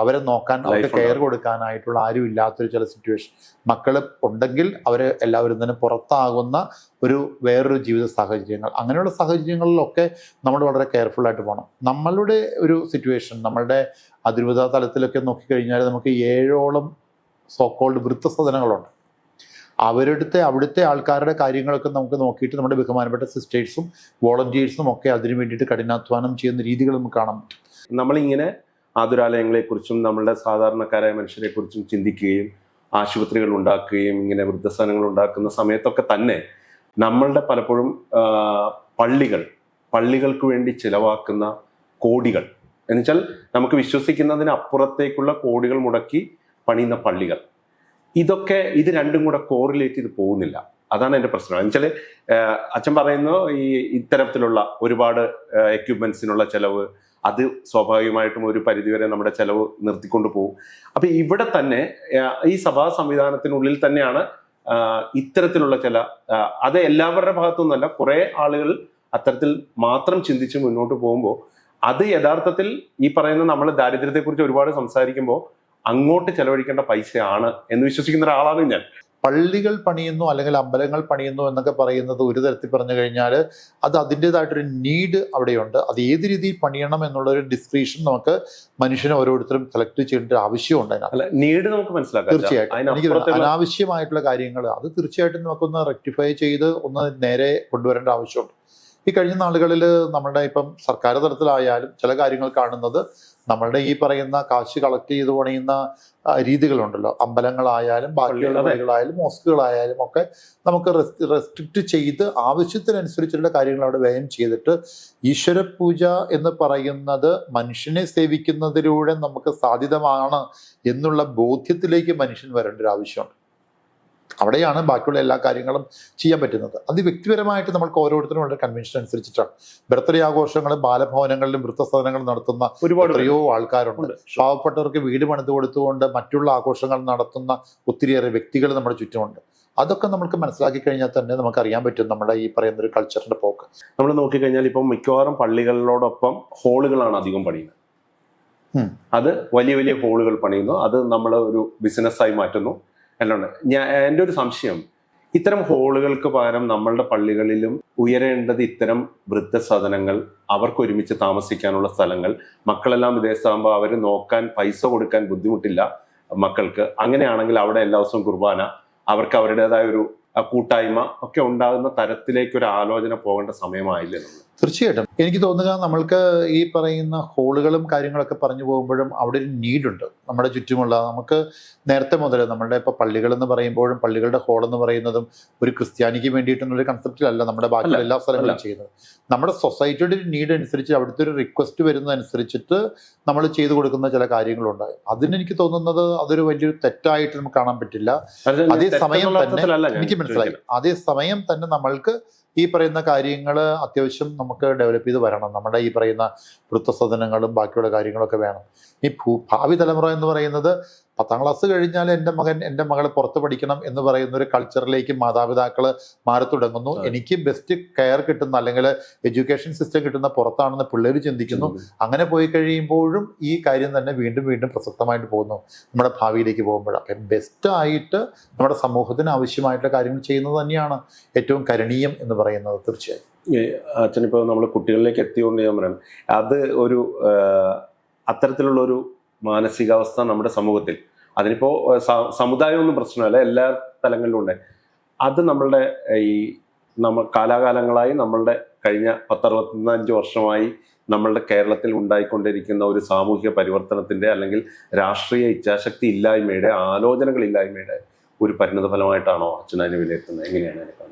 അവരെ നോക്കാൻ അവർക്ക് കെയർ കൊടുക്കാനായിട്ടുള്ള ആരും ഇല്ലാത്തൊരു ചില സിറ്റുവേഷൻ മക്കൾ ഉണ്ടെങ്കിൽ അവർ എല്ലാവരും തന്നെ പുറത്താകുന്ന ഒരു വേറൊരു ജീവിത സാഹചര്യങ്ങൾ. അങ്ങനെയുള്ള സാഹചര്യങ്ങളിലൊക്കെ നമ്മൾ വളരെ കെയർഫുള്ളായിട്ട് പോകണം നമ്മളുടെ ഒരു സിറ്റുവേഷൻ നമ്മളുടെ അതിരൂപത തലത്തിലൊക്കെ നോക്കിക്കഴിഞ്ഞാൽ നമുക്ക് ഏഴോളം സോക്കോൾഡ് വൃത്തസദനങ്ങളുണ്ട് അവരുടെ അവിടുത്തെ ആൾക്കാരുടെ കാര്യങ്ങളൊക്കെ നമുക്ക് നോക്കിയിട്ട് നമ്മുടെ ബഹുമാനപ്പെട്ട സിസ്റ്റേഴ്സും വോളണ്ടിയേഴ്സും ഒക്കെ അതിനു വേണ്ടിയിട്ട് കഠിനാധ്വാനം ചെയ്യുന്ന രീതികൾ നമുക്ക് കാണാൻ പറ്റും. നമ്മളിങ്ങനെ ആതുരാലയങ്ങളെക്കുറിച്ചും നമ്മളുടെ സാധാരണക്കാരായ മനുഷ്യരെക്കുറിച്ചും ചിന്തിക്കുകയും ആശുപത്രികൾ ഉണ്ടാക്കുകയും ഇങ്ങനെ വൃദ്ധസ്ഥാനങ്ങൾ ഉണ്ടാക്കുന്ന സമയത്തൊക്കെ തന്നെ നമ്മളുടെ പലപ്പോഴും പള്ളികൾ പള്ളികൾക്ക് വേണ്ടി ചിലവാക്കുന്ന കോടികൾ എന്നുവെച്ചാൽ നമുക്ക് വിശ്വസിക്കുന്നതിന് അപ്പുറത്തേക്കുള്ള കോടികൾ മുടക്കി പണിയുന്ന പള്ളികൾ. ഇതൊക്കെ ഇത് രണ്ടും കൂടെ കോറിലേറ്റ് ചെയ്ത് പോകുന്നില്ല. അതാണ് എന്റെ പ്രശ്നം. എന്നുവെച്ചാൽ അച്ഛൻ പറയുന്നു ഈ ഇത്തരത്തിലുള്ള ഒരുപാട് എക്യുപ്മെന്റ്സിനുള്ള ചെലവ് അത് സ്വാഭാവികമായിട്ടും ഒരു പരിധിവരെ നമ്മുടെ ചെലവ് നിർത്തിക്കൊണ്ട് പോകും. അപ്പൊ ഇവിടെ തന്നെ ഈ സഭാ സംവിധാനത്തിനുള്ളിൽ തന്നെയാണ് ഇത്തരത്തിലുള്ള ചില അത് എല്ലാവരുടെ ഭാഗത്തുനിന്നല്ല കുറെ ആളുകൾ അത്തരത്തിൽ മാത്രം ചിന്തിച്ച് മുന്നോട്ട് പോകുമ്പോൾ അത് യഥാർത്ഥത്തിൽ ഈ പറയുന്ന നമ്മൾ ദാരിദ്ര്യത്തെക്കുറിച്ച് ഒരുപാട് സംസാരിക്കുമ്പോൾ അങ്ങോട്ട് ചെലവഴിക്കേണ്ട പൈസയാണ് എന്ന് വിശ്വസിക്കുന്ന ഒരാളാണ് ഞാൻ. പള്ളികൾ പണിയുന്നു അല്ലെങ്കിൽ അമ്പലങ്ങൾ പണിയുന്നു എന്നൊക്കെ പറയുന്നത് ഒരു തരത്തിൽ പറഞ്ഞു കഴിഞ്ഞാൽ അത് അതിന്റെതായിട്ടൊരു നീഡ് അവിടെയുണ്ട്. അത് ഏത് രീതിയിൽ പണിയണം എന്നുള്ളൊരു ഡിസ്ക്രിപ്ഷൻ നമുക്ക് മനുഷ്യനെ ഓരോരുത്തരും സെലക്ട് ചെയ്യേണ്ട ഒരു ആവശ്യമുണ്ട് നീഡ് നമുക്ക് മനസ്സിലാക്കാം. തീർച്ചയായിട്ടും. എനിക്ക് അനാവശ്യമായിട്ടുള്ള കാര്യങ്ങൾ അത് തീർച്ചയായിട്ടും നമുക്കൊന്ന് റെക്ടിഫൈ ചെയ്ത് ഒന്ന് നേരെ കൊണ്ടുവരേണ്ട ആവശ്യമുണ്ട്. ഈ കഴിഞ്ഞ നാളുകളിൽ നമ്മളുടെ ഇപ്പം സർക്കാർ തലത്തിലായാലും ചില കാര്യങ്ങൾ കാണുന്നത് നമ്മളുടെ ഈ പറയുന്ന കാശ് കളക്ട് ചെയ്ത് പണിയുന്ന രീതികളുണ്ടല്ലോ അമ്പലങ്ങളായാലും ബാക്കിയുള്ള വഴികളായാലും. പള്ളികളായാലും മോസ്കുകളായാലും ഒക്കെ നമുക്ക് റെസ്ട്രിക്റ്റ് ചെയ്ത് ആവശ്യത്തിനനുസരിച്ചുള്ള കാര്യങ്ങൾ അവിടെ വ്യയം ചെയ്തിട്ട് ഈശ്വര പൂജ എന്ന് പറയുന്നത് മനുഷ്യനെ സേവിക്കുന്നതിലൂടെ നമുക്ക് സാധ്യതമാണ് എന്നുള്ള ബോധ്യത്തിലേക്ക് മനുഷ്യൻ വരേണ്ട ഒരു ആവശ്യമുണ്ട് അവിടെയാണ് ബാക്കിയുള്ള എല്ലാ കാര്യങ്ങളും ചെയ്യാൻ പറ്റുന്നത്. അത് വ്യക്തിപരമായിട്ട് നമ്മൾക്ക് ഓരോരുത്തരും വളരെ കൺവെൻഷൻ അനുസരിച്ചിട്ടാണ്. ബർത്ത്ഡേ ആഘോഷങ്ങളും ബാലഭവനങ്ങളിലും വൃത്തസദനങ്ങളും നടത്തുന്ന ഒരുപാട് എത്രയോ ആൾക്കാരുണ്ട്. പാവപ്പെട്ടവർക്ക് വീട് പണിത് കൊടുത്തുകൊണ്ട് മറ്റുള്ള ആഘോഷങ്ങൾ നടത്തുന്ന ഒത്തിരിയേറെ വ്യക്തികൾ നമ്മുടെ ചുറ്റുമുണ്ട്. അതൊക്കെ നമുക്ക് മനസ്സിലാക്കി കഴിഞ്ഞാൽ തന്നെ നമുക്ക് അറിയാൻ പറ്റും നമ്മുടെ ഈ പറയുന്ന ഒരു കൾച്ചറിന്റെ പോക്ക്. നമ്മൾ നോക്കിക്കഴിഞ്ഞാൽ ഇപ്പം മിക്കവാറും പള്ളികളോടൊപ്പം ഹോളുകളാണ് അധികം പണിയുന്നത്. അത് വലിയ വലിയ ഹോളുകൾ പണിയുന്നു. അത് നമ്മൾ ഒരു ബിസിനസ്സായി മാറ്റുന്നു. എല്ലാം ഞാൻ എന്റെ ഒരു സംശയം. ഇത്തരം ഹോളുകൾക്ക് പകരം നമ്മളുടെ പള്ളികളിലും ഉയരേണ്ടത് ഇത്തരം വൃദ്ധസദനങ്ങൾ അവർക്ക് ഒരുമിച്ച് താമസിക്കാനുള്ള സ്ഥലങ്ങൾ മക്കളെല്ലാം വിദേശത്താകുമ്പോൾ അവർ നോക്കാൻ പൈസ കൊടുക്കാൻ ബുദ്ധിമുട്ടില്ല മക്കൾക്ക്. അങ്ങനെയാണെങ്കിൽ അവിടെ എല്ലാ ദിവസവും കുർബാന അവർക്ക് അവരുടേതായ ഒരു കൂട്ടായ്മ ഒക്കെ ഉണ്ടാകുന്ന തരത്തിലേക്ക് ഒരു ആലോചന പോകേണ്ട സമയമായില്ലേ നമ്മൾ തീർച്ചയായിട്ടും. എനിക്ക് തോന്നുക നമ്മൾക്ക് ഈ പറയുന്ന ഹോളുകളും കാര്യങ്ങളൊക്കെ പറഞ്ഞു പോകുമ്പോഴും അവിടെ ഒരു നീഡുണ്ട്. നമ്മുടെ ചുറ്റുമുള്ള നമുക്ക് നേരത്തെ മുതൽ നമ്മുടെ ഇപ്പോൾ പള്ളികളെന്ന് പറയുമ്പോഴും പള്ളികളുടെ ഹോൾ എന്ന് പറയുന്നതും ഒരു ക്രിസ്ത്യാനിക്ക് വേണ്ടിയിട്ടുള്ള ഒരു കൺസെപ്റ്റിലല്ല നമ്മുടെ ബാക്കിയുള്ള എല്ലാ സ്ഥലങ്ങളും ചെയ്യുന്നത്. നമ്മുടെ സൊസൈറ്റിയുടെ ഒരു നീഡ് അനുസരിച്ച് അവിടുത്തെ ഒരു റിക്വസ്റ്റ് വരുന്നതനുസരിച്ചിട്ട് നമ്മൾ ചെയ്തു കൊടുക്കുന്ന ചില കാര്യങ്ങളുണ്ട്. അതിനെനിക്ക് തോന്നുന്നത് അതൊരു വലിയൊരു തെറ്റായിട്ട് നമുക്ക് കാണാൻ പറ്റില്ല. അതേസമയം അതേ സമയം തന്നെ എനിക്ക് മനസ്സിലായി. അതേ സമയം തന്നെ നമ്മൾക്ക് ഈ പറയുന്ന കാര്യങ്ങൾ അത്യാവശ്യം നമുക്ക് ഡെവലപ്പ് ചെയ്ത് വരണം. നമ്മുടെ ഈ പറയുന്ന വൃത്തസദനങ്ങളും ബാക്കിയുള്ള കാര്യങ്ങളൊക്കെ വേണം. ഈ ഭൂ- ഭാവി തലമുറ എന്ന് പറയുന്നത് പത്താം ക്ലാസ് കഴിഞ്ഞാൽ എന്റെ മകൻ എന്റെ മകൾ പുറത്ത് പഠിക്കണം എന്ന് പറയുന്ന ഒരു കൾച്ചറിലേക്ക് മാതാപിതാക്കൾ മാറി തുടങ്ങുന്നു. എനിക്ക് ബെസ്റ്റ് കെയർ കിട്ടുന്ന അല്ലെങ്കിൽ എഡ്യൂക്കേഷൻ സിസ്റ്റം കിട്ടുന്ന പുറത്താണെന്ന് പിള്ളേർ ചിന്തിക്കുന്നു. അങ്ങനെ പോയി കഴിയുമ്പോഴും ഈ കാര്യം തന്നെ വീണ്ടും വീണ്ടും പ്രസക്തമായിട്ട് പോകുന്നു. നമ്മുടെ ഭാവിയിലേക്ക് പോകുമ്പോൾ അപ്പം ബെസ്റ്റ് ആയിട്ട് നമ്മുടെ സമൂഹത്തിന് ആവശ്യമായിട്ടുള്ള കാര്യങ്ങൾ ചെയ്യുന്നത് തന്നെയാണ് ഏറ്റവും കരണീയം എന്ന് പറയുന്നത്. തീർച്ചയായും. അച്ഛനിപ്പോൾ നമ്മൾ കുട്ടികളിലേക്ക് എത്തിയോണ്ട് ഞാൻ പറയണം. അത് ഒരു അത്തരത്തിലുള്ള ഒരു മാനസികാവസ്ഥ നമ്മുടെ സമൂഹത്തിൽ. അതിനിപ്പോ സമുദായം ഒന്നും പ്രശ്നമല്ല എല്ലാ തലങ്ങളിലും ഉണ്ട്. അത് നമ്മളുടെ ഈ നമ്മ കാലാകാലങ്ങളായി നമ്മളുടെ കഴിഞ്ഞ പത്തറുപത്തഞ്ച് വർഷമായി നമ്മളുടെ കേരളത്തിൽ ഉണ്ടായിക്കൊണ്ടിരിക്കുന്ന ഒരു സാമൂഹിക പരിവർത്തനത്തിന്റെ അല്ലെങ്കിൽ രാഷ്ട്രീയ ഇച്ഛാശക്തി ഇല്ലായ്മയുടെ ആലോചനകൾ ഇല്ലായ്മയുടെ ഒരു പരിണത ഫലമായിട്ടാണോ അച്ഛൻ അതിനെ വിലയിരുത്തുന്നത്? എങ്ങനെയാണ് അതിനെ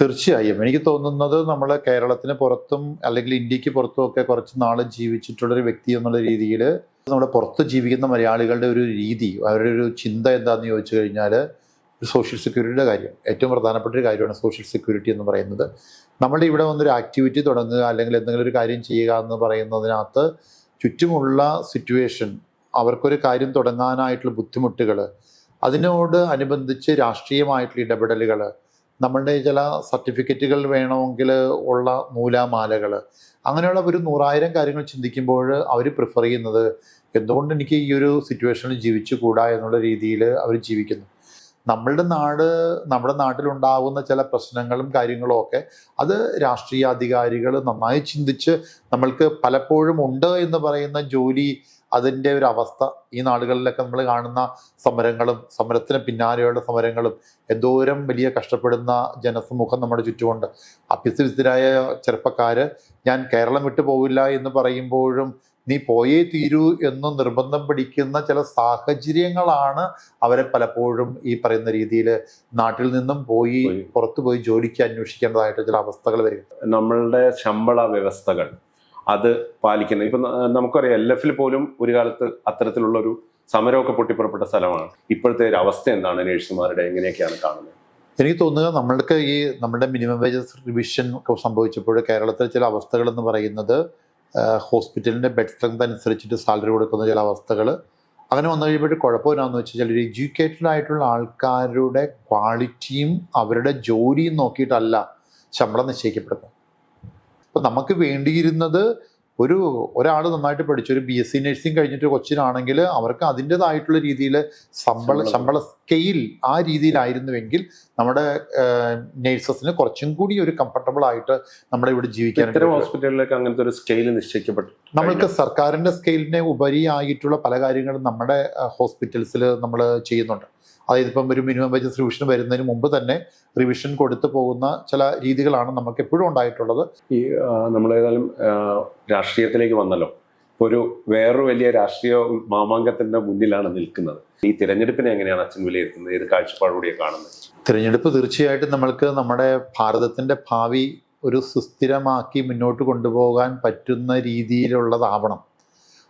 തീർച്ചയായും. എനിക്ക് തോന്നുന്നത് നമ്മൾ കേരളത്തിന് പുറത്തും അല്ലെങ്കിൽ ഇന്ത്യയ്ക്ക് പുറത്തും ഒക്കെ കുറച്ച് നാൾ ജീവിച്ചിട്ടുള്ളൊരു വ്യക്തി എന്നുള്ള രീതിയിൽ നമ്മുടെ പുറത്ത് ജീവിക്കുന്ന മലയാളികളുടെ ഒരു രീതി അവരുടെ ഒരു ചിന്ത എന്താണെന്ന് ചോദിച്ചു കഴിഞ്ഞാൽ സോഷ്യൽ സെക്യൂരിറ്റിയുടെ കാര്യം. ഏറ്റവും പ്രധാനപ്പെട്ട ഒരു കാര്യമാണ് സോഷ്യൽ സെക്യൂരിറ്റി എന്ന് പറയുന്നത്. നമ്മുടെ ഇവിടെ വന്നൊരു ആക്ടിവിറ്റി തുടങ്ങുക അല്ലെങ്കിൽ എന്തെങ്കിലും ഒരു കാര്യം ചെയ്യുക എന്ന് പറയുന്നതിനകത്ത് ചുറ്റുമുള്ള സിറ്റുവേഷൻ അവർക്കൊരു കാര്യം തുടങ്ങാനായിട്ടുള്ള ബുദ്ധിമുട്ടുകൾ അതിനോട് അനുബന്ധിച്ച് രാഷ്ട്രീയമായിട്ടുള്ള ഇടപെടലുകൾ നമ്മളുടെ ചില സർട്ടിഫിക്കറ്റുകൾ വേണമെങ്കിൽ ഉള്ള നൂലാമാലകൾ അങ്ങനെയുള്ള ഒരു നൂറായിരം കാര്യങ്ങൾ ചിന്തിക്കുമ്പോൾ അവർ പ്രിഫർ ചെയ്യുന്നത് എന്തുകൊണ്ട് എനിക്ക് ഈ ഒരു സിറ്റുവേഷനിൽ ജീവിച്ചു കൂടാ എന്നുള്ള രീതിയിൽ അവർ ജീവിക്കുന്നു. നമ്മളുടെ നാട് നമ്മുടെ നാട്ടിലുണ്ടാകുന്ന ചില പ്രശ്നങ്ങളും കാര്യങ്ങളും ഒക്കെ അത് രാഷ്ട്രീയ അധികാരികൾ നന്നായി ചിന്തിച്ച് നമ്മൾക്ക് പലപ്പോഴും ഉണ്ട് എന്ന് പറയുന്ന ജോലി അതിന്റെ ഒരു അവസ്ഥ ഈ നാടുകളിലൊക്കെ നമ്മൾ കാണുന്ന സമരങ്ങളും സമരത്തിന് പിന്നാലെയുള്ള സമരങ്ങളും എന്തോരം വലിയ കഷ്ടപ്പെടുന്ന ജനസമൂഹം നമ്മുടെ ചുറ്റുമുണ്ട് അഭ്യസ്തവിദ്യരായ ചെറുപ്പക്കാർ ഞാൻ കേരളം വിട്ടു പോവില്ല എന്ന് പറയുമ്പോഴും നീ പോയേ തീരൂ എന്ന് നിർബന്ധം പിടിക്കുന്ന ചില സാഹചര്യങ്ങളാണ് അവരെ പലപ്പോഴും ഈ പറയുന്ന രീതിയിൽ നാട്ടിൽ നിന്നും പോയി പോയി. പുറത്തു പോയി ജോലിക്ക് അന്വേഷിക്കേണ്ടതായിട്ട് ചില അവസ്ഥകൾ വരും നമ്മളുടെ ശമ്പള വ്യവസ്ഥകൾ അത് പാലിക്കുന്നത്. ഇപ്പൊ നമുക്കറിയാം എൽ എഫിൽ പോലും ഒരു കാലത്ത് അത്തരത്തിലുള്ള ഒരു സമരമൊക്കെ പൊട്ടിപ്പുറപ്പെട്ട സ്ഥലമാണ്. ഇപ്പോഴത്തെ ഒരു അവസ്ഥ എന്താണ് നേഴ്സുമാരുടെ? എങ്ങനെയൊക്കെയാണ് കാണുന്നത്? എനിക്ക് തോന്നുക നമ്മൾക്ക് ഈ നമ്മുടെ മിനിമം വേജസ് റിവിഷൻ ഒക്കെ സംഭവിച്ചപ്പോൾ കേരളത്തിലെ ചില അവസ്ഥകൾ എന്ന് പറയുന്നത് ഹോസ്പിറ്റലിന്റെ ബെഡ് സ്ട്രെങ്ത് അനുസരിച്ചിട്ട് സാലറി കൊടുക്കുന്ന ചില അവസ്ഥകൾ അങ്ങനെ വന്നു കഴിയുമ്പോൾ കുഴപ്പമില്ലാന്ന് വെച്ച് കഴിഞ്ഞാൽ ഒരു എഡ്യൂക്കേറ്റഡ് ആയിട്ടുള്ള ആൾക്കാരുടെ ക്വാളിറ്റിയും അവരുടെ ജോലിയും നോക്കിയിട്ടല്ല ശമ്പളം നിശ്ചയിക്കപ്പെടുന്നത്. അപ്പം നമുക്ക് വേണ്ടിയിരുന്നത് ഒരു ഒരാൾ നന്നായിട്ട് പഠിച്ചു. ഒരു ബി എസ് സി നഴ്സിംഗ് കഴിഞ്ഞിട്ട് കൊച്ചിനാണെങ്കിൽ അവർക്ക് അതിന്റെതായിട്ടുള്ള രീതിയിൽ ശമ്പള ശമ്പള. സ്കെയിൽ ആ രീതിയിലായിരുന്നുവെങ്കിൽ നമ്മുടെ നേഴ്സസിന് കുറച്ചും കൂടി ഒരു കംഫർട്ടബിൾ ആയിട്ട് നമ്മുടെ ഇവിടെ ജീവിക്കാൻ ഹോസ്പിറ്റലിലേക്ക് അങ്ങനത്തെ ഒരു സ്കെയിൽ നിശ്ചയിക്കപ്പെട്ടു. നമ്മൾക്ക് സർക്കാരിന്റെ സ്കെയിലിനെ ഉപരിയായിട്ടുള്ള പല കാര്യങ്ങളും നമ്മുടെ ഹോസ്പിറ്റൽസിൽ നമ്മൾ ചെയ്യുന്നുണ്ട്. അതായത് ഇപ്പം ഒരു മിനിമം വേജസ് റിവിഷൻ വരുന്നതിന് മുമ്പ് തന്നെ റിവിഷൻ കൊടുത്തു പോകുന്ന ചില രീതികളാണ് നമുക്ക് എപ്പോഴും ഉണ്ടായിട്ടുള്ളത്. ഈ നമ്മളേതായാലും രാഷ്ട്രീയത്തിലേക്ക് വന്നല്ലോ. ഒരു വേറൊരു വലിയ രാഷ്ട്രീയ മാമാങ്കത്തിന്റെ മുന്നിലാണ് നിൽക്കുന്നത്. ഈ തിരഞ്ഞെടുപ്പിനെ എങ്ങനെയാണ് അച്ഛൻ വിലയിരുത്തുന്നത്? ഏത് കാഴ്ചപ്പാടുകൂടിയാണ് കാണുന്നത്? തിരഞ്ഞെടുപ്പ് തീർച്ചയായിട്ടും നമ്മൾക്ക് നമ്മുടെ ഭാരതത്തിന്റെ ഭാവി ഒരു സുസ്ഥിരമാക്കി മുന്നോട്ട് കൊണ്ടുപോകാൻ പറ്റുന്ന രീതിയിലുള്ളതാവണം.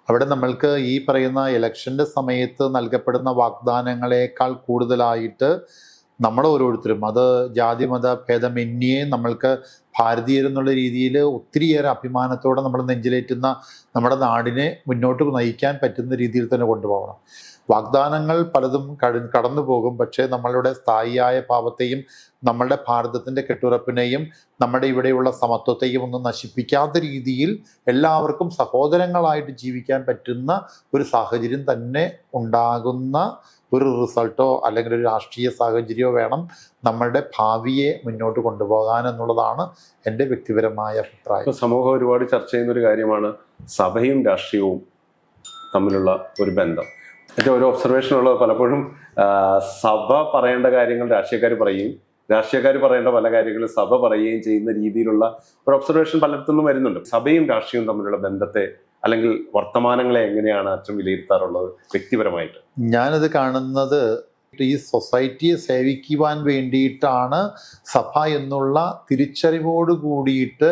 അവിടെ നമ്മൾക്ക് ഈ പറയുന്ന ഇലക്ഷന്റെ സമയത്ത് നൽകപ്പെടുന്ന വാഗ്ദാനങ്ങളെക്കാൾ കൂടുതലായിട്ട് നമ്മൾ ഓരോരുത്തരും അത് ജാതി മത ഭേദമന്യേ നമ്മൾക്ക് ഭാരതീയരെന്നുള്ള രീതിയിൽ ഒത്തിരിയേറെ അഭിമാനത്തോടെ നമ്മൾ നെഞ്ചിലേറ്റുന്ന നമ്മുടെ നാടിനെ മുന്നോട്ട് നയിക്കാൻ പറ്റുന്ന രീതിയിൽ തന്നെ കൊണ്ടുപോകണം. വാഗ്ദാനങ്ങൾ പലതും കട- കടന്നു പോകും. പക്ഷേ നമ്മളുടെ സ്ഥായിയായ പാപത്തെയും നമ്മളുടെ ഭാരതത്തിന്റെ കെട്ടുറപ്പിനെയും നമ്മുടെ ഇവിടെയുള്ള സമത്വത്തെയും ഒന്നും നശിപ്പിക്കാത്ത രീതിയിൽ എല്ലാവർക്കും സഹോദരങ്ങളായിട്ട് ജീവിക്കാൻ പറ്റുന്ന ഒരു സാഹചര്യം തന്നെ ഉണ്ടാകുന്ന ഒരു റിസൾട്ടോ അല്ലെങ്കിൽ ഒരു രാഷ്ട്രീയ സാഹചര്യമോ വേണം നമ്മളുടെ ഭാവിയെ മുന്നോട്ട് കൊണ്ടുപോകാൻ എന്നുള്ളതാണ് എന്റെ വ്യക്തിപരമായ അഭിപ്രായം. സമൂഹം ഒരുപാട് ചർച്ച ചെയ്യുന്ന ഒരു കാര്യമാണ് സഭയും രാഷ്ട്രീയവും തമ്മിലുള്ള ഒരു ബന്ധം. മറ്റേ ഒരു ഒബ്സർവേഷൻ ഉള്ളത് പലപ്പോഴും സഭ പറയേണ്ട കാര്യങ്ങൾ രാഷ്ട്രീയക്കാർ പറയും. രാഷ്ട്രീയക്കാർ പറയേണ്ട പല കാര്യങ്ങളും സഭ പറയുകയും ചെയ്യുന്ന രീതിയിലുള്ള ഒരു ഒബ്സർവേഷൻ പലയിടത്തുനിന്നും വരുന്നുണ്ട്. സഭയും രാഷ്ട്രീയവും തമ്മിലുള്ള ബന്ധത്തെ അല്ലെങ്കിൽ വർത്തമാനങ്ങളെ എങ്ങനെയാണ് അച്ഛൻ വിലയിരുത്താറുള്ളത് വ്യക്തിപരമായിട്ട്? ഞാനത് കാണുന്നത് ഈ സൊസൈറ്റിയെ സേവിക്കുവാൻ വേണ്ടിയിട്ടാണ് സഭ എന്നുള്ള തിരിച്ചറിവോട് കൂടിയിട്ട്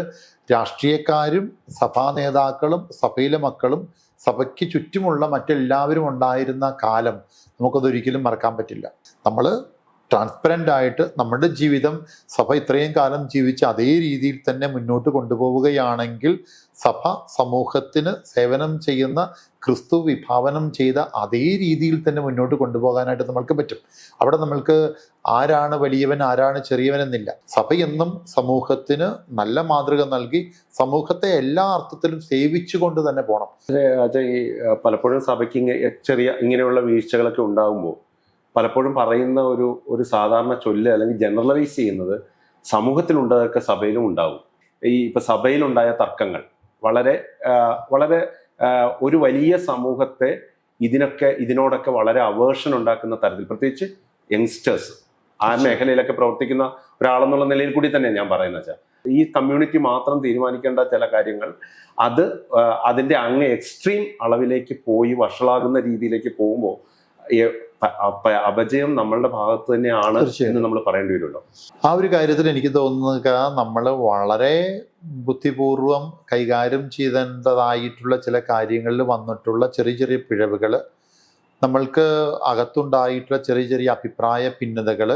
രാഷ്ട്രീയക്കാരും സഭാ നേതാക്കളും സഭയിലെ മക്കളും സഭയ്ക്ക് ചുറ്റുമുള്ള മറ്റെല്ലാവരും ഉണ്ടായിരുന്ന കാലം നമുക്കതൊരിക്കലും മറക്കാൻ പറ്റില്ല. നമ്മൾ ട്രാൻസ്പെറന്റ് ആയിട്ട് നമ്മുടെ ജീവിതം സഭ ഇത്രയും കാലം ജീവിച്ച അതേ രീതിയിൽ തന്നെ മുന്നോട്ട് കൊണ്ടുപോവുകയാണെങ്കിൽ സഭ സമൂഹത്തിന് സേവനം ചെയ്യുന്ന ക്രിസ്തു വിഭാവനം ചെയ്ത അതേ രീതിയിൽ തന്നെ മുന്നോട്ട് കൊണ്ടുപോകാനായിട്ട് നമ്മൾക്ക് പറ്റും. അവിടെ നമ്മൾക്ക് ആരാണ് വലിയവൻ ആരാണ് ചെറിയവൻ എന്നില്ല. സഭ എന്നും സമൂഹത്തിന് നല്ല മാതൃക നൽകി സമൂഹത്തെ എല്ലാ അർത്ഥത്തിലും സേവിച്ചുകൊണ്ട് തന്നെ പോകണം ഈ പലപ്പോഴും സഭയ്ക്ക് ചെറിയ ഇങ്ങനെയുള്ള വീഴ്ചകളൊക്കെ ഉണ്ടാകുമ്പോൾ പലപ്പോഴും പറയുന്ന ഒരു ഒരു സാധാരണ ചൊല്ല് അല്ലെങ്കിൽ ജനറലൈസ് ചെയ്യുന്നത് സമൂഹത്തിലുണ്ടതൊക്കെ സഭയിലും ഉണ്ടാവും. ഈ ഇപ്പൊ സഭയിലുണ്ടായ തർക്കങ്ങൾ വളരെ വളരെ ഒരു വലിയ സമൂഹത്തെ ഇതിനൊക്കെ ഇതിനോടൊക്കെ വളരെ അവേർഷൻ ഉണ്ടാക്കുന്ന തരത്തിൽ. പ്രത്യേകിച്ച് യങ്സ്റ്റേഴ്സ് ആ മേഖലയിലൊക്കെ പ്രവർത്തിക്കുന്ന ഒരാളെന്നുള്ള നിലയിൽ കൂടി തന്നെ ഞാൻ പറയുന്നത് വെച്ചാൽ ഈ കമ്മ്യൂണിറ്റി മാത്രം തീരുമാനിക്കേണ്ട ചില കാര്യങ്ങൾ അത് അതിന്റെ അതിന്റെ അങ്ങ് എക്സ്ട്രീം അളവിലേക്ക് പോയി വഷളാകുന്ന രീതിയിലേക്ക് പോകുമ്പോൾ അപജയം നമ്മളുടെ ഭാഗത്ത് തന്നെയാണ് എന്ന് നമ്മൾ പറയേണ്ടി വരുമല്ലോ. ആ ഒരു കാര്യത്തിൽ എനിക്ക് തോന്നുന്നത് നമ്മൾ വളരെ ബുദ്ധിപൂർവം കൈകാര്യം ചെയ്തേണ്ടതായിട്ടുള്ള ചില കാര്യങ്ങളിൽ വന്നിട്ടുള്ള ചെറിയ ചെറിയ പിഴവുകൾ നമ്മൾക്ക് അകത്തുണ്ടായിട്ടുള്ള ചെറിയ ചെറിയ അഭിപ്രായ ഭിന്നതകൾ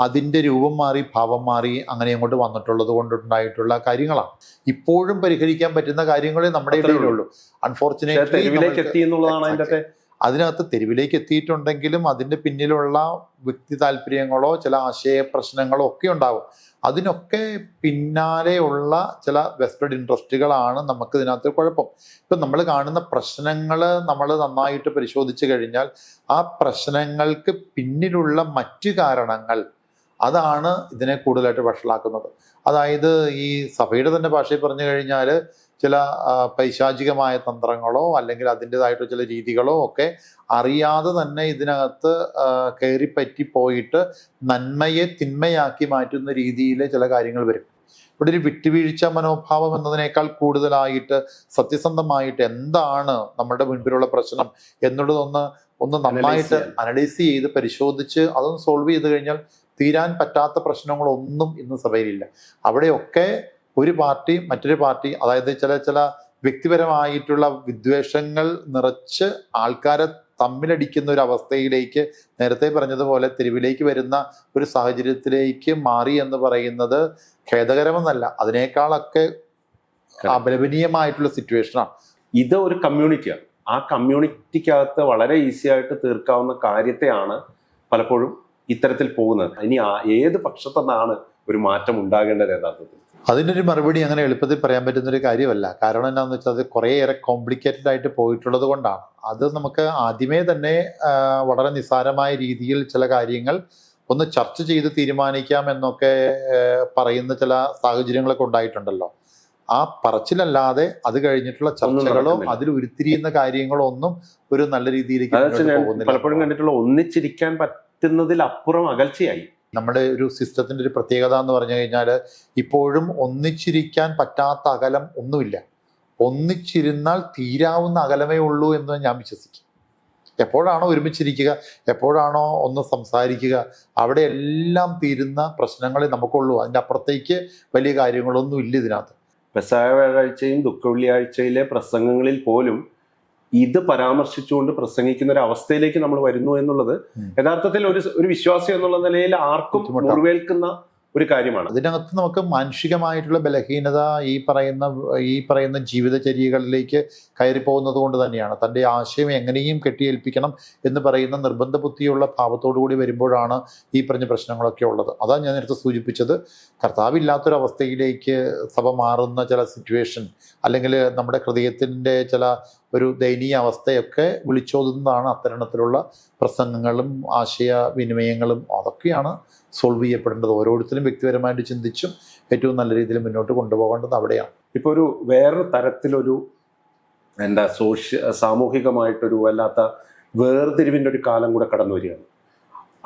അതിന്റെ രൂപം മാറി ഭാവം മാറി അങ്ങനെ അങ്ങോട്ട് വന്നിട്ടുള്ളത് കൊണ്ടുണ്ടായിട്ടുള്ള കാര്യങ്ങളാണ്. ഇപ്പോഴും പരിഹരിക്കാൻ പറ്റുന്ന കാര്യങ്ങളെ നമ്മുടെ ഇടയിലുള്ളൂ. അൺഫോർച്ചുനേറ്റ്ലി എത്തി എന്നുള്ളതാണ് അകത്തെ അതിനകത്ത് തെരുവിലേക്ക് എത്തിയിട്ടുണ്ടെങ്കിലും അതിന്റെ പിന്നിലുള്ള വ്യക്തി താല്പര്യങ്ങളോ ചില ആശയ പ്രശ്നങ്ങളോ ഒക്കെ ഉണ്ടാവും. അതിനൊക്കെ പിന്നാലെയുള്ള ചില വെസ്റ്റഡ് ഇൻട്രസ്റ്റുകളാണ് നമുക്ക് ഇതിനകത്ത് കുഴപ്പം. ഇപ്പം നമ്മൾ കാണുന്ന പ്രശ്നങ്ങൾ നമ്മൾ നന്നായിട്ട് പരിശോധിച്ച് കഴിഞ്ഞാൽ ആ പ്രശ്നങ്ങൾക്ക് പിന്നിലുള്ള മറ്റു കാരണങ്ങൾ അതാണ് ഇതിനെ കൂടുതലായിട്ട് വഷളാക്കുന്നത്. അതായത് ഈ സഭയുടെ തന്നെ ഭാഷയിൽ പറഞ്ഞു കഴിഞ്ഞാൽ ചില പൈശാചികമായ തന്ത്രങ്ങളോ അല്ലെങ്കിൽ അതിന്റെതായിട്ടുള്ള ചില രീതികളോ ഒക്കെ അറിയാതെ തന്നെ ഇതിനകത്ത് കയറിപ്പറ്റി പോയിട്ട് നന്മയെ തിന്മയാക്കി മാറ്റുന്ന രീതിയിലെ ചില കാര്യങ്ങൾ വരും. ഇവിടെ ഒരു വിട്ടുവീഴ്ച മനോഭാവം എന്നതിനേക്കാൾ കൂടുതലായിട്ട് സത്യസന്ധമായിട്ട് എന്താണ് നമ്മുടെ മുൻപിലുള്ള പ്രശ്നം എന്നുള്ളതൊന്ന് ഒന്ന് നന്നായിട്ട് അനലൈസ് ചെയ്ത് പരിശോധിച്ച് അതൊന്ന് സോൾവ് ചെയ്ത് കഴിഞ്ഞാൽ തീരാൻ പറ്റാത്ത പ്രശ്നങ്ങളൊന്നും ഇന്ന് സഭയിലില്ല. അവിടെയൊക്കെ ഒരു പാർട്ടി മറ്റൊരു പാർട്ടി അതായത് ചില ചില വ്യക്തിപരമായിട്ടുള്ള വിദ്വേഷങ്ങൾ നിറച്ച് ആൾക്കാരെ തമ്മിലടിക്കുന്ന ഒരു അവസ്ഥയിലേക്ക് നേരത്തെ പറഞ്ഞതുപോലെ തെരുവിലേക്ക് വരുന്ന ഒരു സാഹചര്യത്തിലേക്ക് മാറി എന്ന് പറയുന്നത് ഖേദകരമെന്നല്ല. അതിനേക്കാളൊക്കെ അപലപനീയമായിട്ടുള്ള സിറ്റുവേഷനാണ്. ഇത് ഒരു കമ്മ്യൂണിറ്റിയാണ് ആ കമ്മ്യൂണിറ്റിക്കകത്ത് വളരെ ഈസി ആയിട്ട് തീർക്കാവുന്ന കാര്യത്തെയാണ് പലപ്പോഴും ഇത്തരത്തിൽ പോകുന്നത്. ഇനി ഏത് പക്ഷത്തു നിന്നാണ് ഒരു മാറ്റം ഉണ്ടാകേണ്ടത് യഥാർത്ഥത്തിൽ? അതിനൊരു മറുപടി അങ്ങനെ എളുപ്പത്തിൽ പറയാൻ പറ്റുന്ന ഒരു കാര്യമല്ല കാരണം എന്താണെന്ന് വെച്ചാൽ അത് കുറേയേറെ കോംപ്ലിക്കേറ്റഡ് ആയിട്ട് പോയിട്ടുള്ളത് കൊണ്ടാണ് അത് നമുക്ക് ആദ്യമേ തന്നെ വളരെ നിസ്സാരമായ രീതിയിൽ ചില കാര്യങ്ങൾ ഒന്ന് ചർച്ച ചെയ്ത് തീരുമാനിക്കാം എന്നൊക്കെ പറയുന്ന ചില സാഹചര്യങ്ങളൊക്കെ ഉണ്ടായിട്ടുണ്ടല്ലോ ആ പറച്ചിലല്ലാതെ അത് കഴിഞ്ഞിട്ടുള്ള ചർച്ചകളോ. അതിൽ ഉരുത്തിരിയുന്ന കാര്യങ്ങളോ ഒന്നും ഒരു നല്ല രീതിയിലേക്ക്. പലപ്പോഴും കണ്ടിട്ടുള്ള ഒന്നിച്ചിരിക്കാൻ പറ്റുന്നതിലപ്പുറം അകൽച്ചയായി നമ്മുടെ ഒരു സിസ്റ്റത്തിന്റെ ഒരു പ്രത്യേകത എന്ന് പറഞ്ഞു കഴിഞ്ഞാൽ ഇപ്പോഴും ഒന്നിച്ചിരിക്കാൻ പറ്റാത്ത അകലം ഒന്നുമില്ല. ഒന്നിച്ചിരുന്നാൽ തീരാവുന്ന അകലമേ ഉള്ളൂ എന്ന് ഞാൻ വിശ്വസിക്കും. എപ്പോഴാണോ ഒരുമിച്ചിരിക്കുക എപ്പോഴാണോ ഒന്ന് സംസാരിക്കുക അവിടെ എല്ലാം തീരുന്ന പ്രശ്നങ്ങളെ നമുക്കുള്ളൂ. അതിന്റെ അപ്പുറത്തേക്ക് വലിയ കാര്യങ്ങളൊന്നും ഇല്ല ഇതിനകത്ത്. പെസായ വ്യാഴാഴ്ചയും ദുഃഖ വെള്ളിയാഴ്ചയിലെ പ്രസംഗങ്ങളിൽ പോലും ഇത് പരാമർശിച്ചുകൊണ്ട് പ്രസംഗിക്കുന്ന ഒരു അവസ്ഥയിലേക്ക് നമ്മൾ വരുന്നു എന്നുള്ളത് യഥാർത്ഥത്തിൽ ഒരു ഒരു വിശ്വാസി എന്നുള്ള നിലയിൽ ആർക്കും. മുറിവേൽക്കുന്ന ഒരു കാര്യമാണ്. അതിനകത്ത് നമുക്ക് മാനുഷികമായിട്ടുള്ള ബലഹീനത ഈ പറയുന്ന ഈ പറയുന്ന ജീവിതചര്യകളിലേക്ക് കയറി പോകുന്നത് കൊണ്ട് തന്നെയാണ്. തന്റെ ആശയം എങ്ങനെയും കെട്ടിയേൽപ്പിക്കണം എന്ന് പറയുന്ന നിർബന്ധ ബുദ്ധിയുള്ള ഭാവത്തോടു കൂടി വരുമ്പോഴാണ് ഈ പറഞ്ഞ പ്രശ്നങ്ങളൊക്കെ ഉള്ളത്. അതാണ് ഞാൻ നേരത്തെ സൂചിപ്പിച്ചത്. കർത്താവില്ലാത്തൊരവസ്ഥയിലേക്ക് സഭ മാറുന്ന ചില സിറ്റുവേഷൻ അല്ലെങ്കിൽ നമ്മുടെ ഹൃദയത്തിന്റെ ചില ഒരു ദയനീയ അവസ്ഥയൊക്കെ വിളിച്ചോതുന്നതാണ് അത്തരണത്തിലുള്ള പ്രസംഗങ്ങളും ആശയവിനിമയങ്ങളും അതൊക്കെയാണ് സോൾവ് ചെയ്യപ്പെടേണ്ടത് ഓരോരുത്തരും വ്യക്തിപരമായിട്ട് ചിന്തിച്ചും ഏറ്റവും നല്ല രീതിയിൽ മുന്നോട്ട് കൊണ്ടുപോകേണ്ടത് അവിടെയാണ്. ഇപ്പോൾ ഒരു വേറൊരു തരത്തിലൊരു എന്താ സോഷ്യ സാമൂഹികമായിട്ടൊരു വല്ലാത്ത വേർതിരിവിന്റെ ഒരു കാലം കൂടെ കടന്നു വരികയാണ്.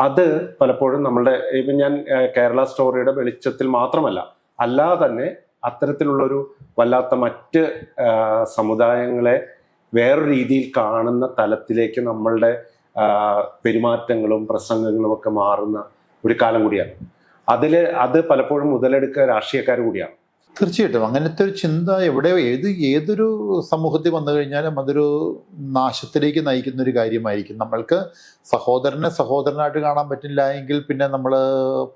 അത് പലപ്പോഴും നമ്മളുടെ ഇപ്പം ഞാൻ കേരള സ്റ്റോറിയുടെ വെളിച്ചത്തിൽ മാത്രമല്ല അല്ലാതെ തന്നെ അത്തരത്തിലുള്ളൊരു വല്ലാത്ത മറ്റ് സമുദായങ്ങളെ വേറൊരു രീതിയിൽ കാണുന്ന തലത്തിലേക്ക് നമ്മളുടെ പെരുമാറ്റങ്ങളും പ്രസംഗങ്ങളും ഒക്കെ മാറുന്ന ഒരു കാലം കൂടിയാണ്. അതിൽ അത് പലപ്പോഴും മുതലെടുക്ക രാഷ്ട്രീയക്കാർ കൂടിയാണ്. തീർച്ചയായിട്ടും. അങ്ങനത്തെ ഒരു ചിന്ത എവിടെ ഏത് ഏതൊരു സമൂഹത്തിൽ വന്നു കഴിഞ്ഞാലും അതൊരു നാശത്തിലേക്ക് നയിക്കുന്ന ഒരു കാര്യമായിരിക്കും. നമ്മൾക്ക് സഹോദരനെ സഹോദരനായിട്ട് കാണാൻ പറ്റില്ല എങ്കിൽ പിന്നെ നമ്മൾ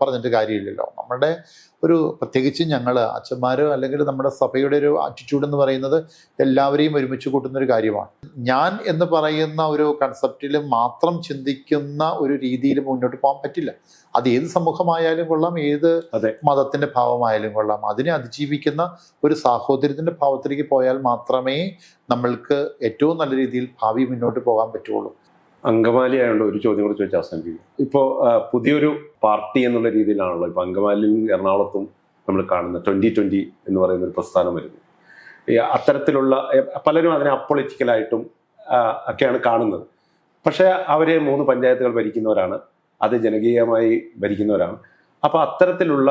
പറഞ്ഞിട്ട് കാര്യമില്ലല്ലോ. നമ്മുടെ ഒരു പ്രത്യേകിച്ച് ഞങ്ങൾ അച്ഛന്മാർ അല്ലെങ്കിൽ നമ്മുടെ സഭയുടെ ഒരു ആറ്റിറ്റ്യൂഡ് എന്ന് പറയുന്നത് എല്ലാവരെയും ഒരുമിച്ച് കൂട്ടുന്ന ഒരു കാര്യമാണ്. ഞാൻ എന്ന് പറയുന്ന ഒരു കൺസെപ്റ്റിൽ മാത്രം ചിന്തിക്കുന്ന ഒരു രീതിയിൽ മുന്നോട്ട് പോകാൻ പറ്റില്ല. അത് ഏത് സമൂഹമായാലും കൊള്ളാം ഏത് അതെ. മതത്തിന്റെ ഭാവമായാലും കൊള്ളാം. അതിനെ അതിജീവിക്കുന്ന ഒരു സാഹോദര്യത്തിന്റെ ഭാവത്തിലേക്ക് പോയാൽ മാത്രമേ നമ്മൾക്ക് ഏറ്റവും നല്ല രീതിയിൽ ഭാവി മുന്നോട്ട് പോകാൻ പറ്റുള്ളൂ. അങ്കമാലി ആയതുകൊണ്ട് ഒരു ചോദ്യം കൂടി ചോദിച്ചാൽ അവസാനിപ്പിക്കും. ഇപ്പോൾ പുതിയൊരു പാർട്ടി എന്നുള്ള രീതിയിലാണല്ലോ ഇപ്പോൾ അങ്കമാലിയും എറണാകുളത്തും നമ്മൾ കാണുന്ന ട്വന്റി ട്വന്റി എന്ന് പറയുന്ന ഒരു പ്രസ്ഥാനം വരുന്നു. അത്തരത്തിലുള്ള പലരും അതിനെ അപ്പൊളിറ്റിക്കലായിട്ടും ഒക്കെയാണ് കാണുന്നത്. പക്ഷേ അവരെ മൂന്ന് പഞ്ചായത്തുകൾ ഭരിക്കുന്നവരാണ്. അത് ജനകീയമായി ഭരിക്കുന്നവരാണ്. അപ്പോൾ അത്തരത്തിലുള്ള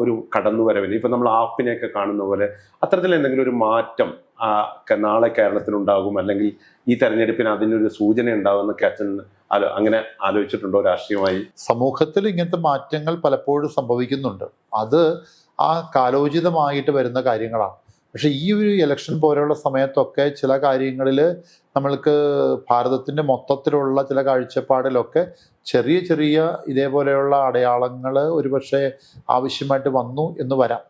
ഒരു കടന്നുവരവിന് ഇപ്പം നമ്മൾ ആപ്പിനെയൊക്കെ കാണുന്ന പോലെ അത്തരത്തിൽ എന്തെങ്കിലും ഒരു മാറ്റം നാളെ കേരളത്തിലുണ്ടാകും അല്ലെങ്കിൽ ഈ തെരഞ്ഞെടുപ്പിന് അതിനൊരു സൂചന ഉണ്ടാകുമെന്നൊക്കെ അച്ഛൻ അങ്ങനെ ആലോചിച്ചിട്ടുണ്ടോ രാഷ്ട്രീയമായി? സമൂഹത്തിൽ ഇങ്ങനത്തെ മാറ്റങ്ങൾ പലപ്പോഴും സംഭവിക്കുന്നുണ്ട്. അത് ആ കാലോചിതമായിട്ട് വരുന്ന കാര്യങ്ങളാണ്. പക്ഷെ ഈ ഒരു ഇലക്ഷൻ പോലെയുള്ള സമയത്തൊക്കെ ചില കാര്യങ്ങളിൽ നമ്മൾക്ക് ഭാരതത്തിന്റെ മൊത്തത്തിലുള്ള ചില കാഴ്ചപ്പാടിലൊക്കെ ചെറിയ ചെറിയ ഇതേപോലെയുള്ള അടയാളങ്ങൾ ഒരുപക്ഷെ ആവശ്യമായിട്ട് വന്നു എന്ന് വരാം.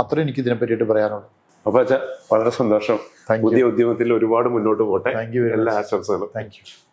അത്രയും എനിക്ക് ഇതിനെ പറ്റിയിട്ട് പറയാനുള്ളൂ. അപ്പൊ അച്ഛാ വളരെ സന്തോഷം. പുതിയ ഉദ്യമത്തിൽ ഒരുപാട് മുന്നോട്ട് പോട്ടെ. താങ്ക് യു വെരി എല്ലാ ആശംസകളും. Thank you